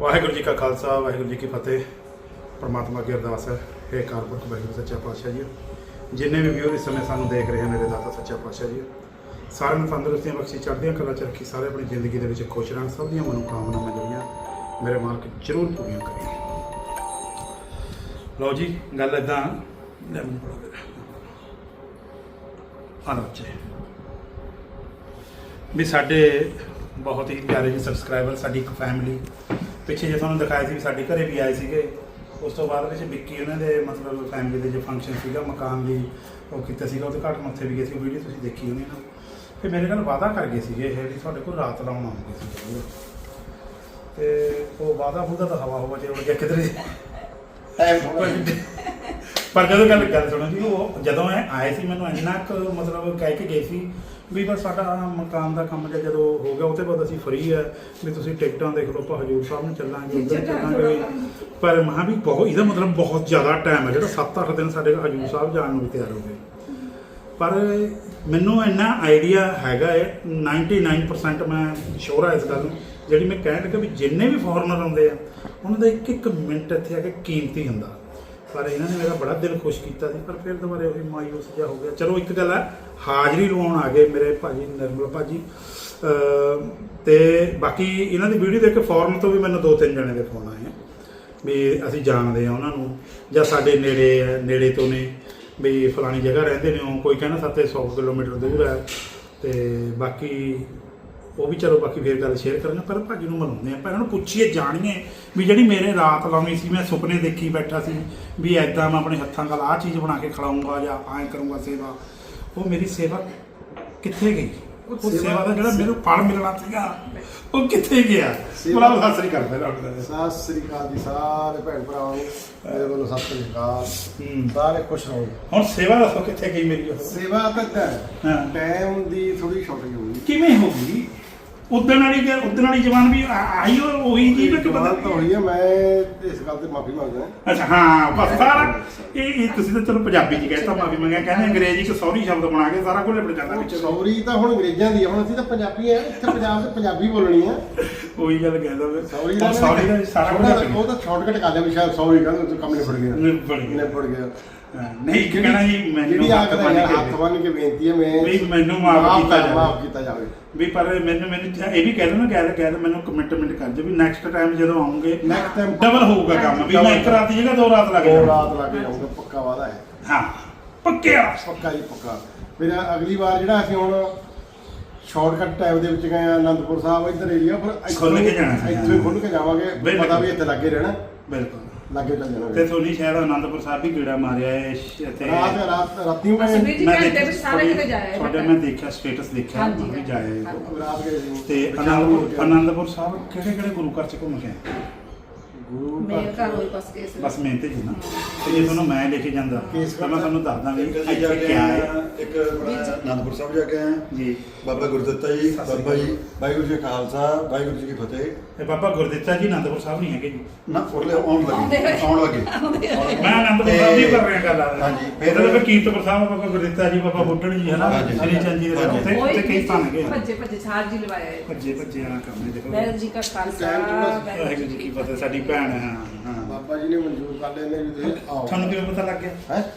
ਵਾਹਿਗੁਰੂ ਜੀ ਕਾ ਖਾਲਸਾ, ਵਾਹਿਗੁਰੂ ਜੀ ਕੀ ਫਤਿਹ। ਪਰਮਾਤਮਾ ਅੱਗੇ ਅਰਦਾਸ ਹੈ। ਹੈ ਕਾਰਪੁਰਖ ਵਾਹਿਗੁਰੂ ਸੱਚਾ ਪਾਤਸ਼ਾਹ ਜੀ। ਜਿੰਨੇ ਵੀ ਵੀਰ ਇਸ ਸਮੇਂ ਸਾਨੂੰ ਦੇਖ ਰਹੇ ਹਨ, ਮੇਰੇ ਦਾਤਾ ਸੱਚਾ ਪਾਤਸ਼ਾਹ ਜੀ। ਸਾਰਿਆਂ ਨੂੰ ਤੰਦਰੁਸਤੀਆਂ ਬਖਸ਼ੀ, ਚੜ੍ਹਦੀਆਂ ਕਲਾ ਚ ਰੱਖੀ, ਸਾਰੇ ਆਪਣੀ ਜ਼ਿੰਦਗੀ ਦੇ ਵਿੱਚ ਖੁਸ਼ ਰਹਿਣ, ਸਭ ਦੀਆਂ ਮਨੋਕਾਮਨਾਵਾਂ ਜਿਹੜੀਆਂ ਮੇਰੇ ਮਾਲਕ ਜ਼ਰੂਰ ਪੂਰੀਆਂ ਕਰੇ ਲਓ ਜੀ, ਗੱਲ ਇਦਾਂ ਲੈ ਮੈਨੂੰ ਪੜੋ ਦੇ ਹਾਂ ਬੱਚੇ। ਵੀ ਸਾਡੇ ਬਹੁਤ ਹੀ ਪਿਆਰੇ ਜੀ ਸਬਸਕ੍ਰਾਈਬਰ ਸਾਡੀ ਇੱਕ ਫੈਮਿਲੀ ਪਿੱਛੇ ਜੇ ਤੁਹਾਨੂੰ ਦਿਖਾਇਆ ਸੀ ਵੀ ਸਾਡੇ ਘਰੇ ਵੀ ਆਏ ਸੀਗੇ ਉਸ ਤੋਂ ਬਾਅਦ ਵਿੱਚ ਵਿੱਕੀ ਉਹਨਾਂ ਦੇ ਮਤਲਬ ਫੈਮਿਲੀ ਦੇ ਜੋ ਫੰਕਸ਼ਨ ਸੀਗਾ ਮਕਾਨ ਦੀ ਉਹ ਕੀਤਾ ਸੀਗਾ ਉਹਦੇ ਘਾਟ ਉੱਥੇ ਵੀ ਗਏ ਸੀ ਵੀਡੀਓ ਤੁਸੀਂ ਦੇਖੀ ਹੋਣੀ ਨਾ। ਫਿਰ ਮੇਰੇ ਨਾਲ ਵਾਅਦਾ ਕਰ ਗਏ ਸੀਗੇ ਇਹ ਵੀ ਤੁਹਾਡੇ ਕੋਲ ਰਾਤ ਲਾਉਣ ਆਉਂਗੇ ਸੀ ਜ਼ਰੂਰ। ਤੇ ਉਹ ਵਾਅਦਾ ਬੁੱਧਾ ਤਾਂ ਹਵਾ ਹਵਾ ਚ ਉੜ ਗਿਆ ਕਿਧਰੇ। ਪਰ ਜਦੋਂ ਗੱਲ ਗੱਲ ਸੁਣੋ ਜੀ ਉਹ ਜਦੋਂ ਇਹ ਆਏ ਸੀ ਮੈਨੂੰ ਇੰਨਾ ਕੁ ਮਤਲਬ ਕਹਿ ਕੇ ਗਏ ਸੀ ਵੀ ਬਸ ਸਾਡਾ ਮਕਾਨ ਦਾ ਕੰਮ ਜਿਹਾ ਜਦੋਂ ਹੋ ਗਿਆ ਉਹ ਤੋਂ ਬਾਅਦ ਅਸੀਂ ਫ੍ਰੀ ਹੈ ਵੀ ਤੁਸੀਂ ਟਿਕਟਾਂ ਦੇਖ ਲਓ ਆਪਾਂ ਹਜੂਰ ਸਾਹਿਬ ਨੂੰ ਚੱਲਾਂਗੇ ਉੱਧਰ ਚੱਲਾਂਗੇ ਪਰ ਮਹਾ ਵੀ ਬਹੁਤ ਇਹਦਾ ਮਤਲਬ ਬਹੁਤ ਜ਼ਿਆਦਾ ਟਾਈਮ ਹੈ ਜਿਹੜਾ 7-8 ਦਿਨ ਸਾਡੇ ਹਜੂਰ ਸਾਹਿਬ ਜਾਣ ਨੂੰ ਵੀ ਤਿਆਰ ਹੋ ਗਏ। ਪਰ ਮੈਨੂੰ ਇੰਨਾ ਆਈਡੀਆ ਹੈਗਾ ਹੈ 99% ਮੈਂ ਸ਼ੋਰ ਹੈ ਇਸ ਗੱਲ ਨੂੰ। ਜਿਹੜੀ ਮੈਂ ਕਹਿਣ ਲੱਗਾ ਵੀ ਜਿੰਨੇ ਵੀ ਫੋਰਨਰ ਆਉਂਦੇ ਆ ਉਹਨਾਂ ਦਾ ਇੱਕ ਇੱਕ ਮਿੰਟ ਇੱਥੇ ਆ ਕੇ ਕੀਮਤੀ ਹੁੰਦਾ। ਪਰ ਇਹਨਾਂ ਨੇ ਮੇਰਾ ਬੜਾ ਦਿਲ ਖੁਸ਼ ਕੀਤਾ ਸੀ, ਪਰ ਫਿਰ ਦੁਬਾਰੇ ਉਹੀ ਮਾਯੂਸ ਜਿਹਾ ਹੋ ਗਿਆ। ਚਲੋ ਇੱਕ ਗੱਲ ਹੈ ਹਾਜ਼ਰੀ ਲਵਾਉਣ ਆ ਗਏ ਮੇਰੇ ਭਾਜੀ ਨਿਰਮਲ ਭਾਜੀ। ਅਮ ਤੇ ਬਾਕੀ ਇਹਨਾਂ ਦੀ ਵੀਡੀਓ ਦੇਖ ਕੇ ਫੋਰਨ ਤੋਂ ਵੀ ਮੈਨੂੰ ਦੋ ਤਿੰਨ ਜਣੇ ਦੇ ਫੋਨ ਆਏ ਵੀ ਅਸੀਂ ਜਾਣਦੇ ਆ ਉਹਨਾਂ ਨੂੰ, ਜਾਂ ਸਾਡੇ ਨੇੜੇ ਆ, ਨੇੜੇ ਤੋਂ ਨੇ, ਵੀ ਫਲਾਣੀ ਜਗ੍ਹਾ ਰਹਿੰਦੇ ਨੇ ਉਹ, ਕੋਈ ਕਹਿੰਦਾ ਸਾਤੇ 100 ਕਿਲੋਮੀਟਰ ਦੂਰ ਹੈ ਤੇ ਬਾਕੀ ਉਹ ਵੀ ਚਲੋ ਬਾਕੀ ਫੇਰ ਗੱਲ ਸ਼ੇਅਰ ਕਰਾਂਗੇ ਪਰ ਭਾਜੀ ਨੂੰ ਮਨਾਉਂਦੇ ਆ ਪਰ ਇਹਨਾਂ ਨੂੰ ਪੁੱਛੀਏ ਜਾਣੀਏ ਵੀ ਜਿਹੜੀ ਮੇਰੇ ਰਾਤ ਲਾਉਣੀ ਸੀ ਮੈਂ ਸੁਪਨੇ ਦੇਖੀ ਬੈਠਾ ਸੀ ਵੀ ਐਦਾਂ ਮੈਂ ਆਪਣੇ ਹੱਥਾਂ ਨਾਲ ਆਹ ਚੀਜ਼ ਬਣਾ ਕੇ ਖਿਲਾਉਂਗਾ ਜਾਂ ਐਂ ਕਰੂੰਗਾ ਸੇਵਾ। ਉਹ ਮੇਰੀ ਸੇਵਾ ਕਿੱਥੇ ਗਈ? ਉਹ ਸੇਵਾ ਦਾ ਜਿਹੜਾ ਮੈਨੂੰ ਫਲ ਮਿਲਣਾ ਸੀਗਾ ਉਹ ਕਿੱਥੇ ਗਿਆ? ਸੇਵਾ- ਬੜਾ ਹਸਰੀ ਕਰਦਾ ਡਾਕਟਰ ਸਤਿ ਸ੍ਰੀ ਅਕਾਲ ਜੀ ਸਾਰੇ ਭੈਣ ਭਰਾਵਾਂ ਨੂੰ ਮੇਰੇ ਵੱਲੋਂ ਸਤਿ ਸ੍ਰੀ ਅਕਾਲ। ਸਾਰੇ ਖੁਸ਼ ਰਹੋ। ਹੁਣ ਸੇਵਾ ਦੱਸੋ ਕਿੱਥੇ ਗਈ ਮੇਰੀ ਉਹ? ਸੇਵਾ ਤਾਂ ਹਾਂ। ਟਾਈਮ ਦੀ ਥੋੜੀ ਸ਼ਾਰਟੇਜ ਹੋ ਗਈ ਕਿਵੇਂ ਹੋ ਗਈ? ਉਦਣ ਵਾਲੀ ਉਦਣ ਵਾਲੀ ਜਵਾਨ ਵੀ ਆ- ਆਈ ਉਹ ਉਹੀ ਜੀ ਮੈਂ ਕਿ ਪਤਾ ਜਵਾਨ ਤਾਂ ਹੋਈ ਹੈ ਮੈਂ ਇਸ ਗੱਲ ਤੇ ਮਾਫੀ ਮੰਗਦਾ ਅੱਛਾ ਹਾਂ ਬਸ ਸਾਰਾ ਇਹ ਇਹ ਤੁਸੀਂ ਤਾਂ ਚਲੋ ਪੰਜਾਬੀ ਚ ਕਹਿਤਾ ਮਾਫੀ ਮੰਗਿਆ ਕਹਿੰਦੇ ਅੰਗਰੇਜ਼ੀ ਚ ਸੌਰੀ ਸ਼ਬਦ ਬਣਾ ਕੇ ਸਾਰਾ ਕੁਝ ਲਿਪਟ ਜਾਂਦਾ ਵਿੱਚ। ਸੌਰੀ ਤਾਂ ਹੁਣ ਅੰਗਰੇਜ਼ਾਂ ਦੀ ਆ ਹੁਣ ਅਸੀਂ ਤਾਂ ਪੰਜਾਬੀ ਆ ਇੱਥੇ ਪੰਜਾਬ 'ਚ ਪੰਜਾਬੀ ਬੋਲਣੀ ਆ। ਉਹੀ ਗੱਲ ਕਹਿੰਦਾ ਮੈਂ ਸੌਰੀ ਹੁਣ ਸੌਰੀ ਦਾ ਸਾਰਾ ਕੁਝ ਛੋਟਾ- ਉਹ ਤਾਂ ਸ਼ਾਰਟਕਟ ਕਰ ਲਿਆ ਵੀ ਸ਼ਾਇਦ ਸੌਰੀ ਕਹਿੰਦੇ ਤੂੰ ਕੰਮ ਨਿਬੜ ਗਿਆ। ਨਿਬੜ ਗਿਆ। ਨਿਬੜ ਗਿਆ। ਨਹੀਂ ਕਹਿਣਾ ਜੀ ਮੈਨੂੰ ਜਿਹੜੀ ਹੱਥ ਆਖਦਾ ਯਾਰ ਕੇ ਹੱਥ ਬੰਨ ਕੇ ਬੇਨਤੀ ਹੈ ਮੈਂ ਵੀ ਮੈਨੂੰ ਮਾਫ਼ ਕੀਤਾ ਜਾਵੇ। ਮਾਫ ਕੀਤਾ ਜਾਵੇ। ਵੀ ਪਰ ਮੈਨੂੰ ਮੈਨੂੰ ਚ- ਇਹ ਵੀ ਕਹਿ ਦੋ ਨਾ ਕਹਿ ਕਹਿ ਦੋ ਮੈਨੂੰ ਕਮਿਟਮੈਂਟ ਕਰ ਦਿਓ ਵੀ ਨੈਕਸਟ ਟਾਈਮ ਜਦੋਂ ਆਉਂਗੇ Next time ਡਬਲ ਹੋਊਗਾ ਕੰਮ। ਵੀ ਮੈਂ ਇੱਕ ਰਾਤ ਦੀ ਜਗ੍ਹਾ ਦੋ ਰਾਤ ਲੱਗ ਦੋ ਰਾਤ ਲਾ ਕੇ ਜਾਊਂਗਾ ਪੱਕਾ ਵਾਦਾ ਹੈ। ਹਾਂ ਪੱਕਿਆ ਪੱਕਾ ਜੀ ਪੱਕਾ। ਫਿਰ ਅਗਲੀ ਵਾਰ ਜਿਹੜਾ ਅਸੀਂ ਹੁਣ ਸ਼ਾਰਟਕਟ ਟਾਈਮ ਦੇ ਵਿੱਚ ਗਏ ਆ ਆਨੰਦਪੁਰ ਸਾਹਿਬ ਇੱਧਰ ਏਰੀਆ ਪਰ ਇੱਥੋਂ ਖੁੱਲ੍ਹ ਕੇ ਜਾਣਾ ਸੀ, ਇੱਥੋਂ ਹੀ ਹਾਂ। ਖੁੱਲ ਕੇ ਜਾਵਾਂਗੇ। ਬਿਲਕੁਲ। ਪਤਾ ਵੀ ਇੱਥੇ ਲੱਗੇ ਰਹਿਣਾ। ਬਿਲਕੁਲ। ਲੱਗੇ ਚੱਲ ਜਾਣਾ ਤੇ ਸੋਨੀ ਸ਼ਹਿਰ ਆਨੰਦਪੁਰ ਸਾਹਿਬ ਵੀ ਗੇੜਾ ਮਾਰਿਆ ਹੈ ਸ਼- ਇੱਥੇ ਰਾਤ ਰਾਤ ਰਾਤੀ ਨੂੰ ਅਸੀਂ ਵੀ ਗਏ ਜੀ ਮੈਂ ਘੰਟੇ ਦੇਖਿਆ ਵਿੱਚ ਸਾਰੇ ਕਿਤੇ ਜਾਇਆ ਤੁਹਾਡੇ। ਮੈਂ ਦੇਖਿਆ ਸਟੇਟਸ ਦੇਖਿਆ ਹਾਂਜੀ, ਮੈਂ ਵੀ ਜਾਇਆ ਹੈ। ਹਾਂਜੀ। ਰਾਤ ਗਏ ਸੀ ਤੇ ਆਨੰਦਪੁਰ ਆਨੰਦਪੁਰ ਸਾਹਿਬ ਕਿਹੜੇ ਕਿਹੜੇ ਗੁਰੂ ਘਰ ਚ ਘੁੰਮ ਕੇ ਆਏ ਗੁਰੂ ਮੇਰੇ ਘਰ ਘਰ ਹੋਈ ਬਸ ਕੇਸ ਬਸ ਮਿਹਨਤ ਜੀ ਨਾ। ਤੇ ਜੇ ਤੁਹਾਨੂੰ ਮੈਂ ਲੈ ਕੇ ਜਾਂਦਾ ਤਾਂ ਮੈਂ ਤੁਹਾਨੂੰ ਦੱਸਦਾ ਵੀ ਇੱਕ ਅਸੀਂ ਇੱਥੇ ਜਾ ਕੇ ਕਿਆ ਆਏ ਹੈ। ਹਾਂ, ਇੱਕ ਆਪਣਾ ਅਨੰਦਪੁਰ ਸਾਹਿਬ ਜਾ ਕੇ ਆਏ ਹਾਂ। ਜੀ। ਬਾਬਾ ਗੁਰਦਿੱਤਾ ਜੀ ਸਤਿ ਸ਼੍ਰੀ ਬਾਬਾ ਜੀ ਵਾਹਿਗੁਰੂ ਜੀ ਕਾ ਖਾਲਸਾ ਵਾਹਿਗੁਰੂ ਜੀ ਕੀ ਫਤਿਹ। ਇਹ ਬਾਬਾ ਗੁਰਦਿੱਤਾ ਜੀ ਆਨੰਦਪੁਰ ਸਾਹਿਬ ਨਹੀਂ ਹੈਗੇ ਜੀ। ਨਾ ਉਰਲੇ ਆਉਣ ਆਉਂਦੇ ਲੱਗੇ ਹੋਏ। ਆਉਣ ਲੱਗੇ। ਮੈਂ ਆਨੰਦਪੁਰ ਸਾਹਿਬ ਦੀ ਕਰ ਰਿਹਾ ਗੱਲ ਆ। ਹਾਂਜੀ, ਫਿਰ ਫਿਰ- ਕੀਰਤਪੁਰ ਸਾਹਿਬ ਬਾਬਾ ਗੁਰਦਿੱਤਾ ਜੀ ਬਾਬਾ ਬੁੱਢਣ ਜੀ ਹਨਾ? ਹਾਂਜੀ, ਸ੍ਰੀ ਚੰਦ ਜੀ ਦੇ ਹਾਂਜੀ। ਉੱਥੇ ਉੱਥੇ ਕਈ ਸਥਾਨ ਹੈਗੇ ਆ। ਭੱਜੇ ਭੱਜੇ ਛਾਲ ਜੀ ਲਵਾਇਆ ਭੱਜੇ ਭੱਜੇ ਆ ਕੰਮ ਦੇਖੋ। ਵਾਹਿਗੁਰੂ ਜੀ ਕਾ ਖਾਲਸਾ ਵਾਹਿਗੁਰੂ ਜੀ ਕੀ ਫਤਿਹ ਸਾਡੀ ਭੈਣ ਹੈ ਹਾਂ ਹਾਂ। ਬਾਬਾ ਜੀ ਨੇ ਮਨਜ਼ੂਰ ਕਰ ਲਿਆ ਨੇ ਵੀ ਤੁਸੀਂ ਆਓ। ਤੁਹਾਨੂੰ ਕਿਵੇਂ ਪਤਾ ਲੱਗ ਗਿਆ? ਹੈ?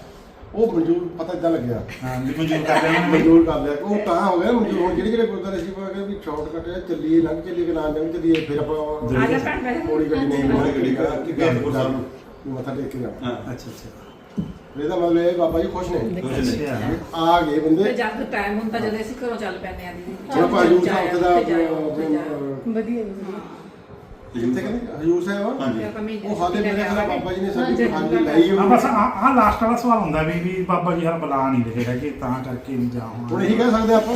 ਉਹ ਮਨਜ਼ੂਰ ਪਤਾ ਇਦਾਂ ਲੱਗਿਆ। ਹਾਂ ਵੀ ਮਨਜ਼ੂਰ ਕਰ ਨੇ ਮਨਜ਼ੂਰ ਕਰ ਲਿਆ। ਉਹ ਤਾਂ ਹੋ ਗਿਆ ਮਨਜ਼ੂਰ। ਹੁਣ ਜਿਹੜੇ ਜਿਹੜੇ ਗੁਰਦੁਆਰੇ ਸੀ ਉਹ ਕਹਿੰਦੇ ਵੀ ਸ਼ਾਰਟਕਟ ਹੈ ਚੱਲੀਏ ਲੰਘ ਚੱਲੀਏ ਕਿ ਨਾ ਲੰਘ ਚੱਲੀਏ ਫਿਰ ਆਪਾਂ ਆ ਜਾ ਭੈਣ ਭੈਣ ਥੋੜੀ ਗੱਡੀ ਨਹੀਂ ਥੋੜ੍ਹੀ ਗੱਡੀ ਕਰਾ ਕੇ ਆਨੰਦਪੁਰ ਸਾਹਿਬ ਨੂੰ ਮੱਥਾ ਟੇਕ ਕੇ ਜਾਣਾ। ਹਾਂ ਅੱਛਾ ਅੱਛਾ। ਇਹਦਾ ਮਤਲਬ ਇਹ ਬਾਬਾ ਜੀ ਖੁਸ਼ ਨੇ। ਆ ਗਏ ਬੰਦੇ। ਜਦ ਟਾਈਮ ਹੁੰਦਾ ਜਦੋਂ ਅਸੀਂ ਘਰੋਂ ਚੱਲ ਪੈਂਦੇ ਆ ਦੀਦੀ। ਆਪਾਂ ਹਜੂਰ ਸਾਹਿਬ ਉੱਥੇ ਦਾ। ਵਧੀਆ। ਕਿੱਥੇ ਕਹਿੰਦੇ ਹਜੂਰ ਸਾਹਿਬ? ਹਾਂਜੀ। ਆਪਾਂ ਮਹੀਨੇ ਉਹ ਹਾਲੇ ਮੇਰੇ ਖਿਆਲ ਬਾਬਾ ਜੀ ਨੇ ਸਾਡੀ ਹਾਂਜੀ, ਖਾਲੀ ਲਈ ਹਾਂ ਬਸ ਆਹ ਲਾਸਟ ਵਾਲਾ ਸਵਾਲ ਹੁੰਦਾ ਵੀ ਵੀ ਬਾਬਾ ਜੀ ਹਰ ਬੁਲਾ ਨਹੀਂ ਰਹੇ ਹੈਗੇ ਤਾਂ ਕਰਕੇ ਨਹੀਂ ਜਾ ਹੁਣ। ਹੋਣਾ ਇਹੀ ਕਹਿ ਸਕਦੇ ਆਪਾਂ?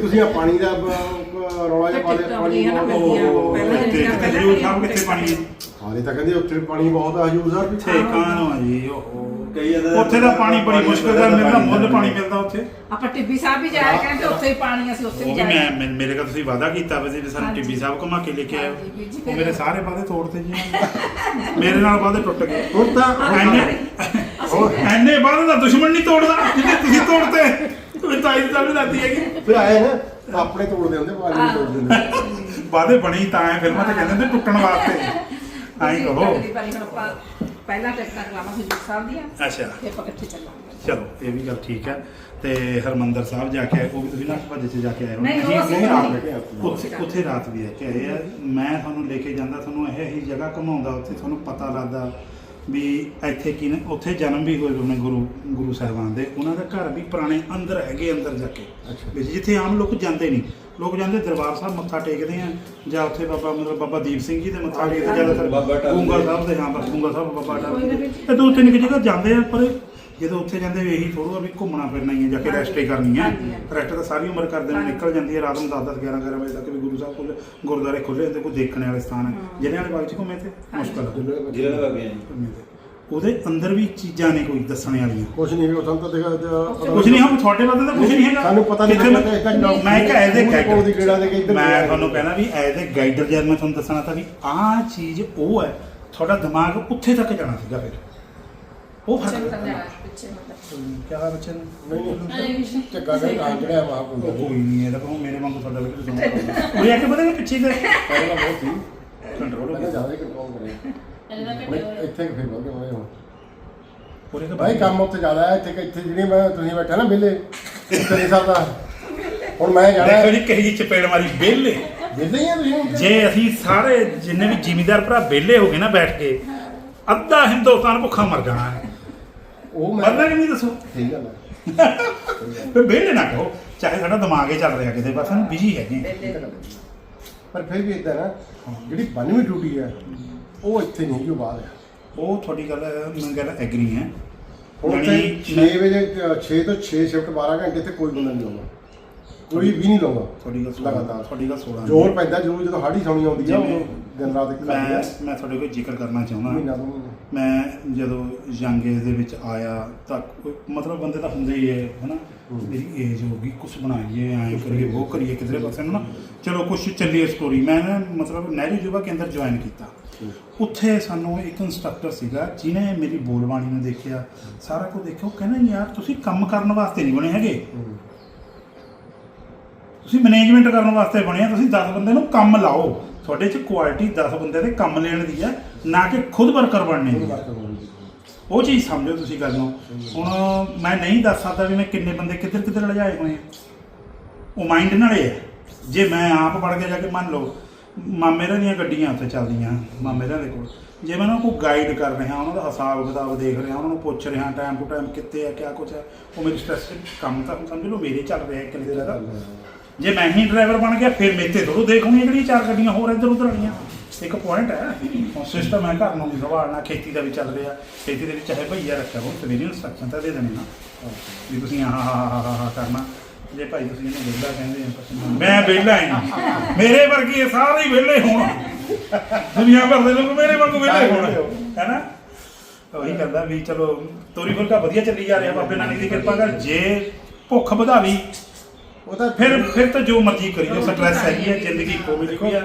ਤੁਸੀਂ ਆ ਪਾਣੀ ਦਾ ਬ- ਬ- ਰੌਲਾ ਜਿਹਾ ਪਾ ਲਿਆ ਪਾਣੀ ਟਿਕਟਾਂ ਬਹੁਤ- ਬੜੀਆਂ ਉਹ ਪਹਿਲਾਂ ਤੇ ਜਿਹੜੀਆਂ ਪਹਿਲਾਂ ਹਜੂਰ ਸਾਹਿਬ ਕਿੱਥੇ ਪਾਣੀ? ਹੈ ਹਾਲੇ ਤਾਂ ਕਹਿੰਦੇ ਉੱਥੇ ਪਾਣੀ ਬਹੁਤ ਆ ਹਜੂਰ ਸਾਹਿਬ ਵਿੱਚ ਠੇਕਾਂ ਨੂੰ ਆ ਜੀ ਉਹ ਕਈ ਇਹਦਾ- ਉੱਥੇ ਦਾ ਪਾਣੀ ਬੜੀ ਮੁਸ਼ਕਲ ਦਾ ਮਿਲਦਾ ਮੁੱਲ ਪਾਣੀ ਮਿਲਦਾ ਉੱਥੇ। ਆਪਾਂ ਟਿੱਬੀ ਸਾਹਿਬ ਵੀ ਜਾਇਆ ਕਹਿੰਦੇ ਉੱਥੇ ਹੀ ਪਾਣੀ ਅਸੀਂ ਉੱਥੇ ਉਹ ਵੀ ਵੀ ਮੈਂ ਜਾਇਆ ਮੈਂ- ਮੇਰੇ ਕੋਲ ਤੁਸੀਂ ਵਾਅਦਾ ਕੀਤਾ ਵੇ ਵੀ ਸਾਨੂੰ ਹਾਂਜੀ। ਟਿੱਬੀ ਸਾਹਿਬ ਘੁਮਾ ਕੇ ਲੈ ਕੇ ਆਇਓ। ਹਾਂਜੀ, ਵੀਰ ਜੀ, ਉਹ ਫਿਰ- ਮੇਰੇ ਸਾਰੇ ਵਾਅਦੇ ਤੋੜਤੇ ਜੀ। ਨੇ। ਮੇਰੇ ਨਾਲ ਵਾਅਦੇ ਟੁੱਟ ਗਏ। ਹੁਣ ਤਾਂ ਐਨੇ ਉਹ ਐਨੇ ਵਾਅਦੇ ਦਾ ਦੁਸ਼ਮਣ ਨਹੀਂ ਤੋੜਦਾ ਜਿਹਨੇ ਤੁਸੀਂ ਤੋੜਤੇ। ਤੁਸੀਂ ਤਾਂ ਇਸ ਦਾ ਵੀ ਲੱਗਦੀ ਹੈਗੀ। ਫਿਰ ਆਏ ਨਾ ਆਪਣੇ ਤੋੜਦੇ ਹੁੰਦੇ ਪਾਣੀ ਨਹੀਂ ਤੋੜ ਦਿੰਦੇ। ਵਾਦੇ ਬਣੀ ਤਾਂ ਐ ਫਿਲਮਾਂ ਤੇ ਕਹਿੰਦੇ ਨੇ ਟੁੱਟਣ ਵਾਸਤੇ। ਐਂ ਤੁਸੀਂ ਕਹੋ। ਅਗਲੀ ਵਾਰੀ ਹੁਣ ਆਪਾਂ ਪਹਿਲਾਂ ਟਿਕਟਾਂ ਕਰਾਵਾਂ ਹਜੂਰ ਸਾਹਿਬ ਦੀਆਂ ਅੱਛਾ। ਫਿਰ ਆਪਾਂ ਇਕੱਠੇ ਚੱਲਾਂਗੇ। ਚਲੋ ਇਹ ਵੀ ਗੱਲ ਠੀਕ ਹੈ। ਤੇ ਹਰਮੰਦਰ ਸਾਹਿਬ ਜਾ ਕੇ ਆਏ ਉਹ ਵੀ ਤੁਸੀਂ ਨਾ ਭੱਜ ਚ ਜਾ ਕੇ ਆਏ ਹੋ ਨਹੀਂ, ਉਹ ਜੀ, ਅਸੀਂ ਨਹੀਂ, ਰਾਤ। ਰਹਿ ਕੇ ਆਏ। ਉੱਥੇ। ਉੱਥੇ ਰਾਤ ਵੀ ਹੈ ਕਿ ਇਹ ਆ, ਮੈਂ ਤੁਹਾਨੂੰ ਲੈ ਕੇ ਜਾਂਦਾ ਤੁਹਾਨੂੰ ਇਹ ਹੀ ਜਗ੍ਹਾ ਘੁਮਾਉਂਦਾ ਉੱਥੇ ਤੁਹਾਨੂੰ ਪਤਾ ਲੱਗਦਾ ਵੀ ਇੱਥੇ ਕੀ ਨੇ ਉੱਥੇ ਜਨਮ ਵੀ ਹੋਏ ਉਹਨੇ ਗੁਰੂ ਗੁਰੂ ਸਾਹਿਬਾਨ ਦੇ। ਉਹਨਾਂ ਦਾ ਘਰ ਵੀ ਪੁਰਾਣੇ ਅੰਦਰ ਹੈਗੇ ਅੰਦਰ ਜਾ ਕੇ। ਅੱਛਾ। ਵਿੱਚ ਜਿੱਥੇ ਆਮ ਲੋਕ ਜਾਂਦੇ ਨਹੀਂ। ਲੋਕ ਜਾਂਦੇ ਦਰਬਾਰ ਸਾਹਿਬ ਮੱਥਾ ਟੇਕਦੇ ਆ ਜਾਂ ਉੱਥੇ ਬਾਬਾ ਮਤਲਬ ਬਾਬਾ ਦੀਪ ਸਿੰਘ ਜੀ ਦੇ ਮੱਥਾ ਟੇਕਦੇ ਬਾਬਾ ਜ਼ਿਆਦਾਤਰ ਦੇ। ਸਾਹਿਬ ਦੇ ਹਾਂ ਬਸ ਗੂੰਗਾ ਸਾਹਿਬ ਬਾਬਾ ਜੀ। ਇਹ ਦੋ ਤਿੰਨ ਕੁ ਜਗ੍ਹਾ ਜਾਂਦੇ ਆ ਪਰ ਜਦੋਂ ਉੱਥੇ ਜਾਂਦੇ ਵੀ ਇਹੀ ਥੋੜਾ ਵੀ ਘੁੰਮਣਾ ਫਿਰਨਾ ਹੀ ਹੈ ਜਾ ਕੇ ਰੈਸਟ ਹੀ ਕਰਨੀ ਹੈ। ਰੈਸਟ ਤਾਂ ਸਾਰੀ ਉਮਰ ਕਰਦੇ ਨੇ। ਨਿਕਲ ਜਾਂਦੀ ਹੈ ਰਾਤ ਨੂੰ 10 10 11 11 ਵਜੇ ਤੱਕ ਵੀ ਗੁਰੂ ਸਾਹਿਬ ਕੋਲ ਗੁਰਦੁਆਰੇ ਖੁੱਲੇ ਹੁੰਦੇ ਕੋਈ ਦੇਖਣ ਵਾਲੇ ਸਥਾਨ ਹੈ ਹਾਂ। ਜਿਹੜੇ ਵਾਲੇ ਬਾਗ ਚ ਘੁੰਮੇ ਤੇ ਮੁਸ਼ਕਲ ਹੈ ਗਿਆ ਘੁੰਮੇ ਤੇ। ਉਹਦੇ ਅੰਦਰ ਵੀ ਚੀਜ਼ਾਂ ਨੇ ਕੋਈ ਦੱਸਣ ਵਾਲੀਆਂ। ਕੁਛ ਨਹੀਂ ਉਹ ਤੁਹਾਨੂੰ ਤਾਂ ਦੇਖਾ ਕੁਝ ਨਹੀਂ ਹਮ ਤੁਹਾਡੇ ਬਾਰੇ ਤਾਂ ਕੁਝ ਨਹੀਂ ਹੈਗਾ। ਸਾਨੂੰ ਪਤਾ ਨਹੀਂ ਲੱਗਾ ਕਿ ਇੱਥੇ ਲੋਕ- ਮੈਂ ਕਿਹਾ ਐਜ਼ ਏ ਕੋਲ ਦੀ ਗੇੜਾ ਦੇ ਕੇ ਇੱਧਰ ਮੈਂ। ਤੁਹਾਨੂੰ ਕਹਿੰਦਾ ਵੀ ਐਜ਼ ਏ ਗਾਈਡਰ ਜਦ ਮੈਂ ਤੁਹਾਨੂੰ ਦੱਸਣਾ ਤਾਂ ਵੀ ਆਹ ਚੀਜ਼ ਉਹ ਹੈ ਤੁਹਾਡਾ ਦਿਮਾਗ ਉੱਥੇ ਤੱਕ ਜਾਣਾ ਸੀਗਾ ਫਿਰ। ਉਹ ਫ਼ਰਕ ਪਿੱਛੇ ਮਤਲਬ ਕਿਆ ਬੱਚੇ ਨਹੀਂ ਨਹੀਂ। ਚੱਗਾ ਦੇ ਆਂ ਜਿਹੜਾ ਉਹ ਕੋਈ ਨਹੀਂ ਇਹਦਾ ਕਹੋ ਮੇਰੇ ਵਾਂਗੂ ਤੁਹਾਡਾ ਵੀ ਉਹ ਇਹ ਕਿ ਪਤਾ ਨਹੀਂ ਪਿੱਛੇ ਦੇ ਪਹਿਲਾਂ ਬਹੁਤ ਸੀ। ਕੰਟਰੋਲ ਹੋ ਗਿਆ। ਜ਼ਿਆਦਾ ਹੀ ਕੰਟਰੋਲ ਕਰੇ ਨਹੀਂ, ਇੱਥੇ ਕਿ ਫਿਰ ਹੋ ਗਿਆ ਹੁਣ। ਪੂਰੇ ਕੇ ਭਾਈ ਕੰਮ ਉੱਥੇ ਜ਼ਿਆਦਾ ਹੈ ਇੱਥੇ ਇੱਥੇ ਜਿਹੜੀ ਮੈਂ ਤੁਸੀਂ ਬੈਠਾ ਨਾ ਵਿਹਲੇ ਉੱਥੇ ਨਹੀਂ ਸਕਦਾ ਹੁਣ ਮੈਂ ਜਾਣਾ ਦੇਖੋ ਜੀ ਕਹੀ ਜੀ ਚਪੇੜ ਮਾਰੀ ਵਿਹਲੇ। ਹੀ ਆ ਤੁਸੀਂ ਹੁਣ? ਜੇ ਅਸੀਂ ਸਾਰੇ ਜਿੰਨੇ ਵੀ ਜ਼ਿਮੀਦਾਰ ਭਰਾ ਵਿਹਲੇ ਹੋ ਗਏ ਨਾ ਬੈਠ ਕੇ ਅੱਧਾ ਹਿੰਦੁਸਤਾਨ ਭੁੱਖਾ ਮਰ ਜਾਣਾ ਹੈ। ਉਹ ਮੈਂ ਮਰਨਾ ਕਿ ਨਹੀਂ ਦੱਸੋ। ਸਹੀ ਗੱਲ ਹੈ। ਫਿਰ ਵਿਹਲੇ ਨਾ ਕਹੋ ਚਾਹੇ ਸਾਡਾ ਦਿਮਾਗ ਹੀ ਚੱਲ ਰਿਹਾ ਕਿਤੇ ਬਸ ਬਿਜ਼ੀ ਹੈਗੇ ਹਾਂ। ਇਹ ਤਾਂ ਗੱਲ ਹੈ। ਪਰ ਫਿਰ ਵੀ ਇਦਾਂ ਨਾ ਜਿਹੜੀ ਬੰਨਵੀਂ ਡਿਊਟੀ ਹੈ ਉਹ ਇੱਥੇ ਨਹੀਂ ਜੋ ਬਾਹਰ ਹੈ। ਉਹ ਤੁਹਾਡੀ ਗੱਲ ਮੈਂ ਗੱਲ ਐਗਰੀ ਹੈ। ਹੁਣ ਉੱਥੇ 6 ਵਜੇ 6 ਤੋਂ 6 ਸ਼ਿਫਟ 12 ਘੰਟੇ ਤੇ ਕੋਈ ਬੰਦਾ ਨਹੀਂ ਆਉਂਦਾ। ਕੋਈ ਵੀ ਨਹੀਂ ਲਾਉਂਦਾ। ਤੁਹਾਡੀ ਗੱਲ ਲਗਾਤਾਰ। ਤੁਹਾਡੀ ਗੱਲ 16 ਜ਼ੋਰ ਪੈਂਦਾ ਜਦੋਂ ਜਦੋਂ ਹਾੜੀ ਸੌਣੀ ਆਉਂਦੀ ਆ ਉਦੋਂ ਦਿਨ ਰਾਤ ਇੱਕ ਮੈਂ ਕਰਦੀ ਆ। ਮੈਂ ਤੁਹਾਡੇ ਕੋਲ ਜ਼ਿਕਰ ਕਰਨਾ ਚਾਹੁੰਦਾ। ਮਹੀਨਾ ਦੋ ਮਹੀਨੇ। ਮੈਂ ਜਦੋਂ ਯੰਗ ਏਜ ਦੇ ਵਿੱਚ ਆਇਆ ਤਾਂ ਕੋਈ- ਮਤਲਬ ਬੰਦੇ ਦਾ ਹੁੰਦਾ ਹੀ ਹੈ ਹਨਾ? ਮੇਰੀ ਏਜ ਹੋ ਗਈ ਕੁਝ ਬਣਾਈਏ ਐਂ ਕਰੀਏ ਉਹ ਕਰੀਏ ਕਿਧਰੇ ਪਾਸੇ ਨੂੰ ਨਾ ਚਲੋ ਕੁਝ ਚੱਲੀਏ ਸਟੋਰੀ ਮੈਂ ਨਾ ਮਤਲਬ ਨਹਿਰੂ ਯੁਵਾ ਕੇਂਦਰ ਜੁਆਇਨ ਕੀਤਾ। ਉੱਥੇ ਸਾਨੂੰ ਇੱਕ ਇੰਸਟ੍ਰਕਟਰ ਸੀਗਾ ਜਿਹਨੇ ਮੇਰੀ ਬੋਲਬਾਣੀ ਨੂੰ ਦੇਖਿਆ। ਸਾਰਾ ਕੁਝ ਦੇਖਿਆ ਉਹ ਕਹਿੰਦਾ ਯਾਰ ਤੁਸੀਂ ਕੰਮ ਕਰਨ ਵਾਸਤੇ ਨਹੀਂ ਬਣੇ ਹੈਗੇ। ਤੁਸੀਂ ਮੈਨੇਜਮੈਂਟ ਕਰਨ ਵਾਸਤੇ ਬਣੇ ਆ ਤੁਸੀਂ 10 ਬੰਦੇ ਨੂੰ ਕੰਮ ਲਾਓ। ਤੁਹਾਡੇ 'ਚ ਕੁਆਲਿਟੀ 10 ਬੰਦੇ ਦੇ ਕੰਮ ਲੈਣ ਦੀ ਹੈ ਨਾ ਕਿ ਖੁਦ ਵਰਕਰ ਬਣਨੇ ਦੀ ਉਹ ਚੀਜ਼ ਸਮਝੋ ਤੁਸੀਂ ਗੱਲ ਨੂੰ। ਹੁਣ ਮੈਂ ਨਹੀਂ ਦੱਸ ਸਕਦਾ ਵੀ ਮੈਂ ਕਿੰਨੇ ਬੰਦੇ ਕਿੱਧਰ ਕਿੱਧਰ ਲਿਜਾਏ ਹੋਏ ਆ। ਉਹ ਮਾਈਂਡ ਨਾਲੇ ਹੈ ਜੇ ਮੈਂ ਆਪ ਵੜ ਕੇ ਜਾ ਕੇ ਮੰਨ ਲਓ ਮਾਮੇ ਰਾਂ ਦੀਆਂ ਗੱਡੀਆਂ ਉੱਥੇ ਚੱਲਦੀਆਂ, ਮਾਮੇ ਰਾਂ ਦੇ ਕੋਲ। ਜੇ ਮੈਂ ਉਹਨਾਂ ਨੂੰ ਗਾਈਡ ਕਰ ਰਿਹਾ, ਉਹਨਾਂ ਦਾ ਹਿਸਾਬ ਕਿਤਾਬ ਦੇਖ ਰਿਹਾ, ਉਹਨਾਂ ਨੂੰ ਪੁੱਛ ਰਿਹਾ ਟਾਈਮ ਟੂ ਟਾਈਮ ਕਿੱਥੇ ਹੈ ਕਿਆ ਕੁਛ ਹੈ ਉਹ ਮੇਰੀ ਸਟ੍ਰੈਸ ਕੰਮ ਤਾਂ ਸਮਝ ਲਓ, ਮੇਰੇ ਚੱਲ ਰਿਹਾ ਇੱਕ ਲਿਖੇ ਜੇ ਮੈਂ ਹੀ ਡਰਾਈਵਰ ਬਣ ਗਿਆ, ਫਿਰ ਮੇਰੇ ਤੇ ਥੋੜੋ ਦੇਖ ਜਿਹੜੀਆਂ ਚਾਰ ਗੱਡੀਆਂ ਹੋਰ ਇੱਧਰ ਉੱਧਰ ਆਈਆਂ ਇੱਕ ਪੁਆਇੰਟ ਹੈ, ਹੁਣ ਸਿਸਟਮ ਹੈ, ਘਰ ਨੂੰ ਵੀ ਸੰਭਾਲਣਾ, ਖੇਤੀ ਦਾ ਵੀ ਚੱਲ ਰਿਹਾ, ਖੇਤੀ ਦੇ ਵਿੱਚ ਚਾਹੇ ਭਈਆ ਰੱਖਿਆ ਹੋ ਸਵੇਰੇ ਇਨਸਟਰਕਸ਼ਨ ਤਾਂ ਦੇ ਦੇਣੇ ਨਾ। ਵੀ ਤੁਸੀਂ ਆਹ ਆਹ ਆਹ ਆਹ ਕਰਨਾ। ਜੇ ਭਾਈ ਤੁਸੀਂ ਇਹਨੂੰ ਵਿਹਲਾ ਕਹਿੰਦੇ ਆ ਮੈਂ ਵਿਹਲਾ ਹੀ ਨਹੀਂ ਮੇਰੇ ਵਰਗੇ ਸਾਰੇ ਹੀ ਵਿਹਲੇ ਹੋਣ। ਦੁਨੀਆ ਭਰ ਦੇ ਲੋਕ ਮੇਰੇ ਵਾਂਗੂ ਵਿਹਲੇ ਹੋਣ। ਹੈਨਾ? ਉਹੀ ਕਹਿੰਦਾ ਵੀ ਚਲੋ ਤੋਰੀ ਫੁਲਕਾ ਵਧੀਆ ਚੱਲੀ ਜਾ ਰਿਹਾ ਬਾਬੇ ਨਾਨਕ ਦੀ ਕਿਰਪਾ ਕਰ। ਜੇ ਭੁੱਖ ਵਧਾਵੀ ਉਹ ਤਾਂ ਫਿਰ ਫਿਰ ਤਾਂ ਜੋ ਮਰਜ਼ੀ ਕਰੀ ਜੋ ਸਟ੍ਰੈਸ ਹੈਗੀ ਹੈ ਜ਼ਿੰਦਗੀ ਕੋਮਿਕ ਵੀ ਹੈ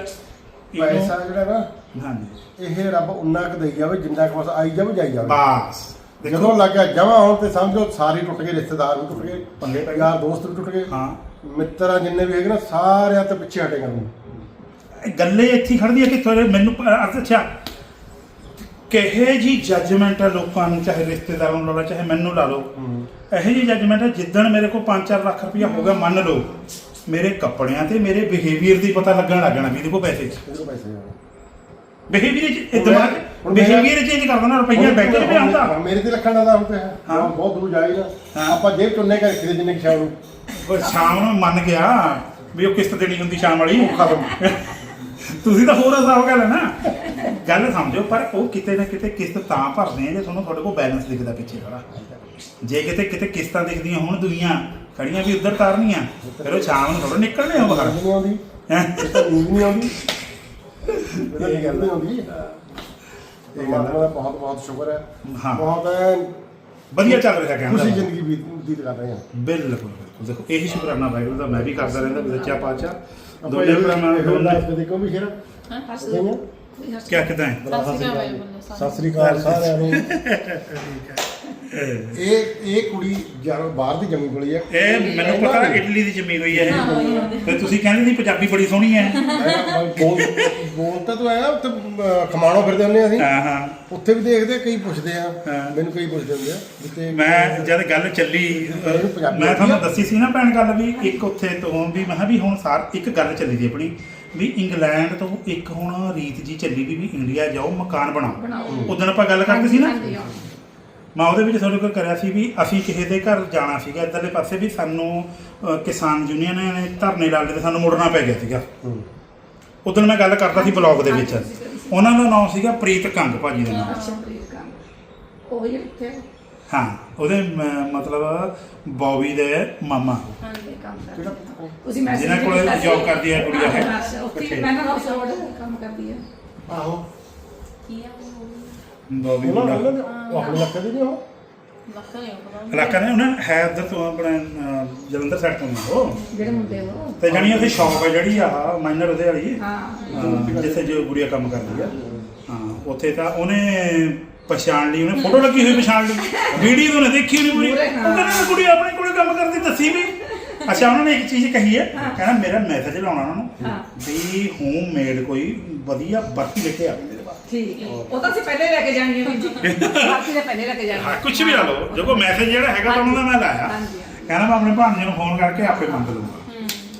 ਇਹਨੂੰ ਪੈਸਾ ਜਿਹੜਾ ਨਾ ਹਾਂਜੀ। ਇਹ ਰੱਬ ਉਨਾ ਕੁ ਦੇਈ ਜਾਵੇ ਜਿੰਨਾ ਕੁ ਬਸ ਆਈ ਜਾਵੇ ਜਾਈ ਜਾਵੇ। ਬਾਸ। ਜਦੋਂ ਲੱਗਿਆ ਜਮਾ ਹੋਣ ਤੇ ਸਮਝੋ ਸਾਰੇ ਟੁੱਟ ਗਏ ਰਿਸ਼ਤੇਦਾਰ ਵੀ ਟੁੱਟ ਗਏ ਪੰਗੇ ਪੈ ਗਏ। ਯਾਰ ਦੋਸਤ ਵੀ ਟੁੱਟ ਗਏ। ਹਾਂ। ਮਿੱਤਰ ਜਿੰਨੇ ਵੀ ਹੈਗੇ ਨਾ ਸਾਰਿਆਂ ਤੋਂ ਪਿੱਛੇ ਹਟੇ ਇਹ ਗੱਲੇ ਇੱਥੇ ਹੀ ਖੜਦੀ ਹੈ ਕਿ ਤੁਹਾਡੇ ਮੈਨੂੰ ਪ- ਅੱਛਾ। ਕਿਹੇ ਜੀ ਜੱਜਮੈਂਟ ਹੈ ਲੋਕਾਂ ਨੂੰ ਚਾਹੇ ਰਿਸ਼ਤੇਦਾਰਾਂ ਨੂੰ ਲਾ ਲਓ ਚਾਹੇ ਮੈਨੂੰ ਲਾ ਲਓ। ਇਹੋ ਜੀ ਜੱਜਮੈਂਟ ਹੈ ਜਿੱਦਣ ਮੇਰੇ ਕੋਲ 5-4 ਲੱਖ ਰੁਪਇਆ ਹੋ ਗਿਆ ਮੰਨ ਲਓ। ਮੇਰੇ ਕੱਪੜਿਆਂ ਤੇ ਮੇਰੇ ਬਿਹੇਵੀਅਰ ਦੀ ਪਤਾ ਲੱਗਣ ਲੱਗਣਾ ਵੀ ਇਹਦੇ ਕੋਲ ਪੈਸੇ। ਇਹਦੇ ਕੋਲ ਪੈਸੇ ਆ। ਬਿਹੇਵੀਅਰ ਦਿਮਾਗ ਹੁਣ ਮੇਰਾ- ਚੇਂਜ ਕਰ ਦੇਣਾ ਰੁਪਈਆ ਬੈਂਕ 'ਚ ਵੀ ਆਉਂਦਾ ਮੇਰੇ ਤੇ ਲੱਖਾਂ ਦਾ ਤੇ ਹੈ। ਹਾਂ। ਹਾਂ, ਬਹੁਤ ਦੂਰ ਹਾਂ। ਆਪਾਂ ਜੇਬ ਚੁੰਨੇ ਕਰ ਰੱਖਦੇ ਜਿੰਨੇ ਕਿ ਸ਼ਾਮ ਨੂੰ ਉਹ ਸ਼ਾਮ ਨੂੰ ਮੰਨ ਗਿਆ ਵੀ ਉਹ ਕਿਸ਼ਤ ਦੇਣੀ ਹੁੰਦੀ ਸ਼ਾਮ ਵਾਲੀ ਖਤਮ। ਤੁਸੀਂ ਤਾਂ ਹੋਰ ਹਿਸਾਬ ਗੱਲ ਹੈ ਨਾ ਗੱਲ ਸਮਝੋ ਪਰ ਉਹ ਕਿਤੇ ਨਾ ਕਿਤੇ ਕਿਸ਼ਤ ਤਾਂ ਭਰਦੇ ਆ ਜੇ ਤੁਹਾਨੂੰ ਤੁਹਾਡੇ ਕੋਲ ਬੈਲੈਂਸ ਦਿਖਦਾ ਪਿੱਛੇ ਖੜਾ ਜੇ ਕਿਤੇ ਕਿਤੇ ਕਿਸ਼ਤਾਂ ਦਿਖਦੀਆਂ ਹੁਣ ਦੁਨੀਆ ਖੜੀਆਂ ਵੀ ਉੱਧਰ ਕਰਨੀਆਂ ਫਿਰ ਉਹ ਸ਼ਾਮ ਨੂੰ ਥੋੜਾ ਨਿਕਲਣੇ ਉਹ ਬਾਹਰ। ਨੀਂਦ ਨਹੀਂ ਆਉਂਦੀ ਹੈਂ? ਇਹ ਤਾਂ ਨੀਂਦ ਨਹੀਂ ਆਉਂਦੀ ਇਹ ਦਾ ਬਹੁਤ ਬਹੁਤ ਸ਼ੁਕਰ ਹੈ। ਹਾਂ। ਬਹੁਤ ਐਨ ਵਧੀਆ ਚੱਲ ਰਿਹਾ ਕਹਿੰਦਾ ਖੁਸ਼ੀ ਜ਼ਿੰਦਗੀ ਬੀਤ ਬੀਤ ਕਰ ਰਹੇ ਹਾਂ। ਬਿਲਕੁਲ ਬਿਲਕੁਲ। ਦੇਖੋ ਇਹੀ ਸ਼ੁਕਰਾਨਾ ਵਾਹਿਗੁਰੂ ਦਾ ਮੈਂ ਵੀ ਕਰਦਾ ਰਹਿੰਦਾ ਵੀ ਸੱਚਾ ਪਾਤਸ਼ਾਹ। ਆਪਾਂ ਦੋਨੇ ਇਹ ਭਰਾਵਾਂ ਅਰਦਾਸ ਕਦੇ ਦੇਖੋ ਵੀ ਸ਼ੇਰ ਹਾਂ ਸਹੀ ਹੈ ਕਿਆ ਕਿਦਾਂ ਹੈ? ਸਤਿ ਸ੍ਰੀ ਅਕਾਲ ਸਾਰਿਆਂ ਨੂੰ। ਠੀਕ ਹੈ ਇਹ ਇਹ ਕੁੜੀ ਜਾਨੋ ਬਾਹਰ ਦੀ ਜੰਮੀ ਕੋਲੀ ਹੈ। ਇਹ ਮੈਨੂੰ ਪਤਾ ਇਟਲੀ ਦੀ ਜੰਮੀ ਹੋਈ ਹੈ। ਇਹ ਤੇ ਤੁਸੀਂ ਕਹਿੰਦੇ ਸੀ ਪੰਜਾਬੀ ਬੜੀ ਸੋਹਣੀ ਹੈ। ਬੋਲ ਬੋਲਤਾ ਤੂੰ ਆਇਆ ਉੱਥੇ ਖਮਾਣੋ ਫਿਰਦੇ ਹੁੰਦੇ ਅਸੀਂ ਹਾਂ ਹਾਂ ਉੱਥੇ ਵੀ ਦੇਖਦੇ ਆ, ਕਈ ਪੁੱਛਦੇ ਆ ਹਾਂ। ਮੈਨੂੰ ਕਈ ਪੁੱਛਦੇ ਹੁੰਦੇ ਆ ਵੀ ਤੇ ਮੈਂ ਜਦ ਗੱਲ ਚੱਲੀ ਅਹ, ਇਹਨੂੰ ਪੰਜਾਬੀ ਮੈਂ ਤੁਹਾਨੂੰ? ਦੱਸੀ ਸੀ ਨਾ ਭੈਣ ਗੱਲ ਵੀ ਇੱਕ ਉੱਥੇ ਤੋਂ ਵੀ ਮੈਂ ਕਿਹਾ ਵੀ ਹੁਣ ਸਾਰ ਇੱਕ ਗੱਲ ਚੱਲੀ ਦੀ ਆਪਣੀ ਵੀ ਇੰਗਲੈਂਡ ਤੋਂ ਇੱਕ ਹੁਣ ਰੀਤ ਜੀ ਚੱਲੀ ਵੀ ਵੀ ਇੰਡੀਆ ਜਾਓ ਮਕਾਨ ਬਣਾਓ। ਉਦੋਂ ਆਪਾਂ ਗੱਲ ਕਰਦੇ ਸੀ ਨਾ ਹਾਂਜੀ, ਹਾਂ। ਮੈਂ ਉਹਦੇ ਵਿੱਚ ਤੁਹਾਡੇ ਕੋਲ ਕਰਿਆ ਸੀ ਵੀ ਅਸੀਂ ਕਿਸੇ ਦੇ ਘਰ ਜਾਣਾ ਸੀਗਾ ਇੱਧਰਲੇ ਪਾਸੇ ਵੀ ਸਾਨੂੰ ਅਹ, ਕਿਸਾਨ ਯੂਨੀਅਨ ਨੇ ਧਰਨੇ ਲਾ ਲਏ ਤੇ ਸਾਨੂੰ ਮੁੜਨਾ ਪੈ ਗਿਆ ਸੀਗਾ ਉਦੋਂ ਮੈਂ ਗੱਲ ਕਰਦਾ ਸੀ ਬਲੌਗ ਦੇ ਵਿੱਚ। ਉਹਨਾਂ ਦਾ ਨਾਮ ਸੀਗਾ ਪ੍ਰੀਤ ਕੰਗ ਭਾਜੀ ਦਾ ਨਾਮ। ਅੱਛਾ ਪ੍ਰੀਤ ਕੰਮ ਉਹ ਹੀ ਇੱਥੇ ਹਾਂ? ਉਹਦੇ ਮ- ਮਤਲਬ ਬੌਬੀ ਦੇ ਮਾਮਾ। ਹਾਂਜੀ ਕੰਮ ਕਰਦੀ ਹੈ। ਤੁਸੀਂ ਮੈਸੇਜ ਜਿਨ੍ਹਾਂ ਕੋਲ job ਕਰਦੀ ਹੈ ਕੁੜੀ ਇਹ। ਹਾਂ, ਅੱਛਾ, ਉੱਥੇ ਇਕੱਠੇ। ਮੈਂ ਨਾ ਉਸ ਰੋਡ ਕੰਮ ਕਰਦੀ ਹੈ। ਆਹੋ। ਬੌਬੀ ਉਹਨਾਂ ਮੁੰਡਾ। ਉਹਨਾਂ ਦੇ ਉਹ ਆਪਣੇ ਲੱਕੇ ਦੀ ਨਹੀਂ ਉਹ? ਇਲਾਕਾ ਨੇ ਉਹਨਾਂ ਹੈ ਇੱਧਰ ਤੋਂ ਆਪਣੇ ਅਹ, ਜਲੰਧਰ ਸਾਈਡ ਤੋਂ ਨੇ ਉਹ। ਜਿਹੜੇ ਮੁੰਡੇ ਉਹ। ਤੇ ਜਾਣੀ ਉਹਦੀ ਸ਼ੌਪ ਹੈ ਜਿਹੜੀ ਆ ਮਾਈਨਰ ਉਹਦੇ ਵਾਲੀ। ਹਾਂ। ਹਾਂ, ਜਿੱਥੇ ਜੋ ਗੁੜੀਆ ਕੰਮ ਕਰਦੀ ਆ। ਹਾਂ ਉੱਥੇ ਤਾਂ ਉਹਨੇ ਪਛਾਣ ਲਈ ਉਹਨੇ ਫੋਟੋ ਲੱਗੀ ਹੋਈ ਪਛਾਣ ਲਈ। ਵੀਡੀਓ ਤੋਂ ਨੇ ਦੇਖੀ ਨਹੀਂ ਪੂਰੀ। ਉਹ। ਕਹਿੰਦਾ ਕੁੜੀ ਆਪਣੇ ਕੋਲੇ ਕੰਮ ਕਰਦੀ ਦੱਸੀ ਵੀ। ਅੱਛਾ ਉਹਨਾਂ ਨੇ ਇੱਕ ਚੀਜ਼ ਕਹੀ ਹੈ। ਕਹਿੰਦਾ ਮੇਰਾ ਮੈਸੇਜ ਲਾਉਣਾ ਉਹਨਾਂ ਨੂੰ। ਵੀ ਹੋਮ ਮੇਡ ਕੋਈ ਵਧੀਆ ਬਰਫੀ ਲੈ ਕੇ ਆਵੇ ਠੀਕ ਹੈ। ਉਹ ਤਾਂ ਅਸੀਂ ਪਹਿਲੇ ਲੈ ਕੇ ਜਾਣੀ ਹੈ ਬਾਕੀ ਦੇ ਪਹਿਲੇ ਲੈ ਕੇ ਜਾਣੀ ਹਾਂ ਕੁਝ ਵੀ ਲਾ ਲਓ। ਜੋ ਕੋ ਮੈਸੇਜ ਜਿਹੜਾ ਹੈਗਾ ਤਾਂ ਉਹਨਾਂ ਦਾ ਮੈਂ ਲਾਇਆ। ਹਾਂਜੀ, ਹਾਂਜੀ। ਕਹਿੰਦਾ ਮੈਂ ਆਪਣੇ ਭਾਣਜੇ ਨੂੰ ਫੋਨ ਕਰਕੇ ਆਪੇ ਮੰਗ ਲੂੰਗਾ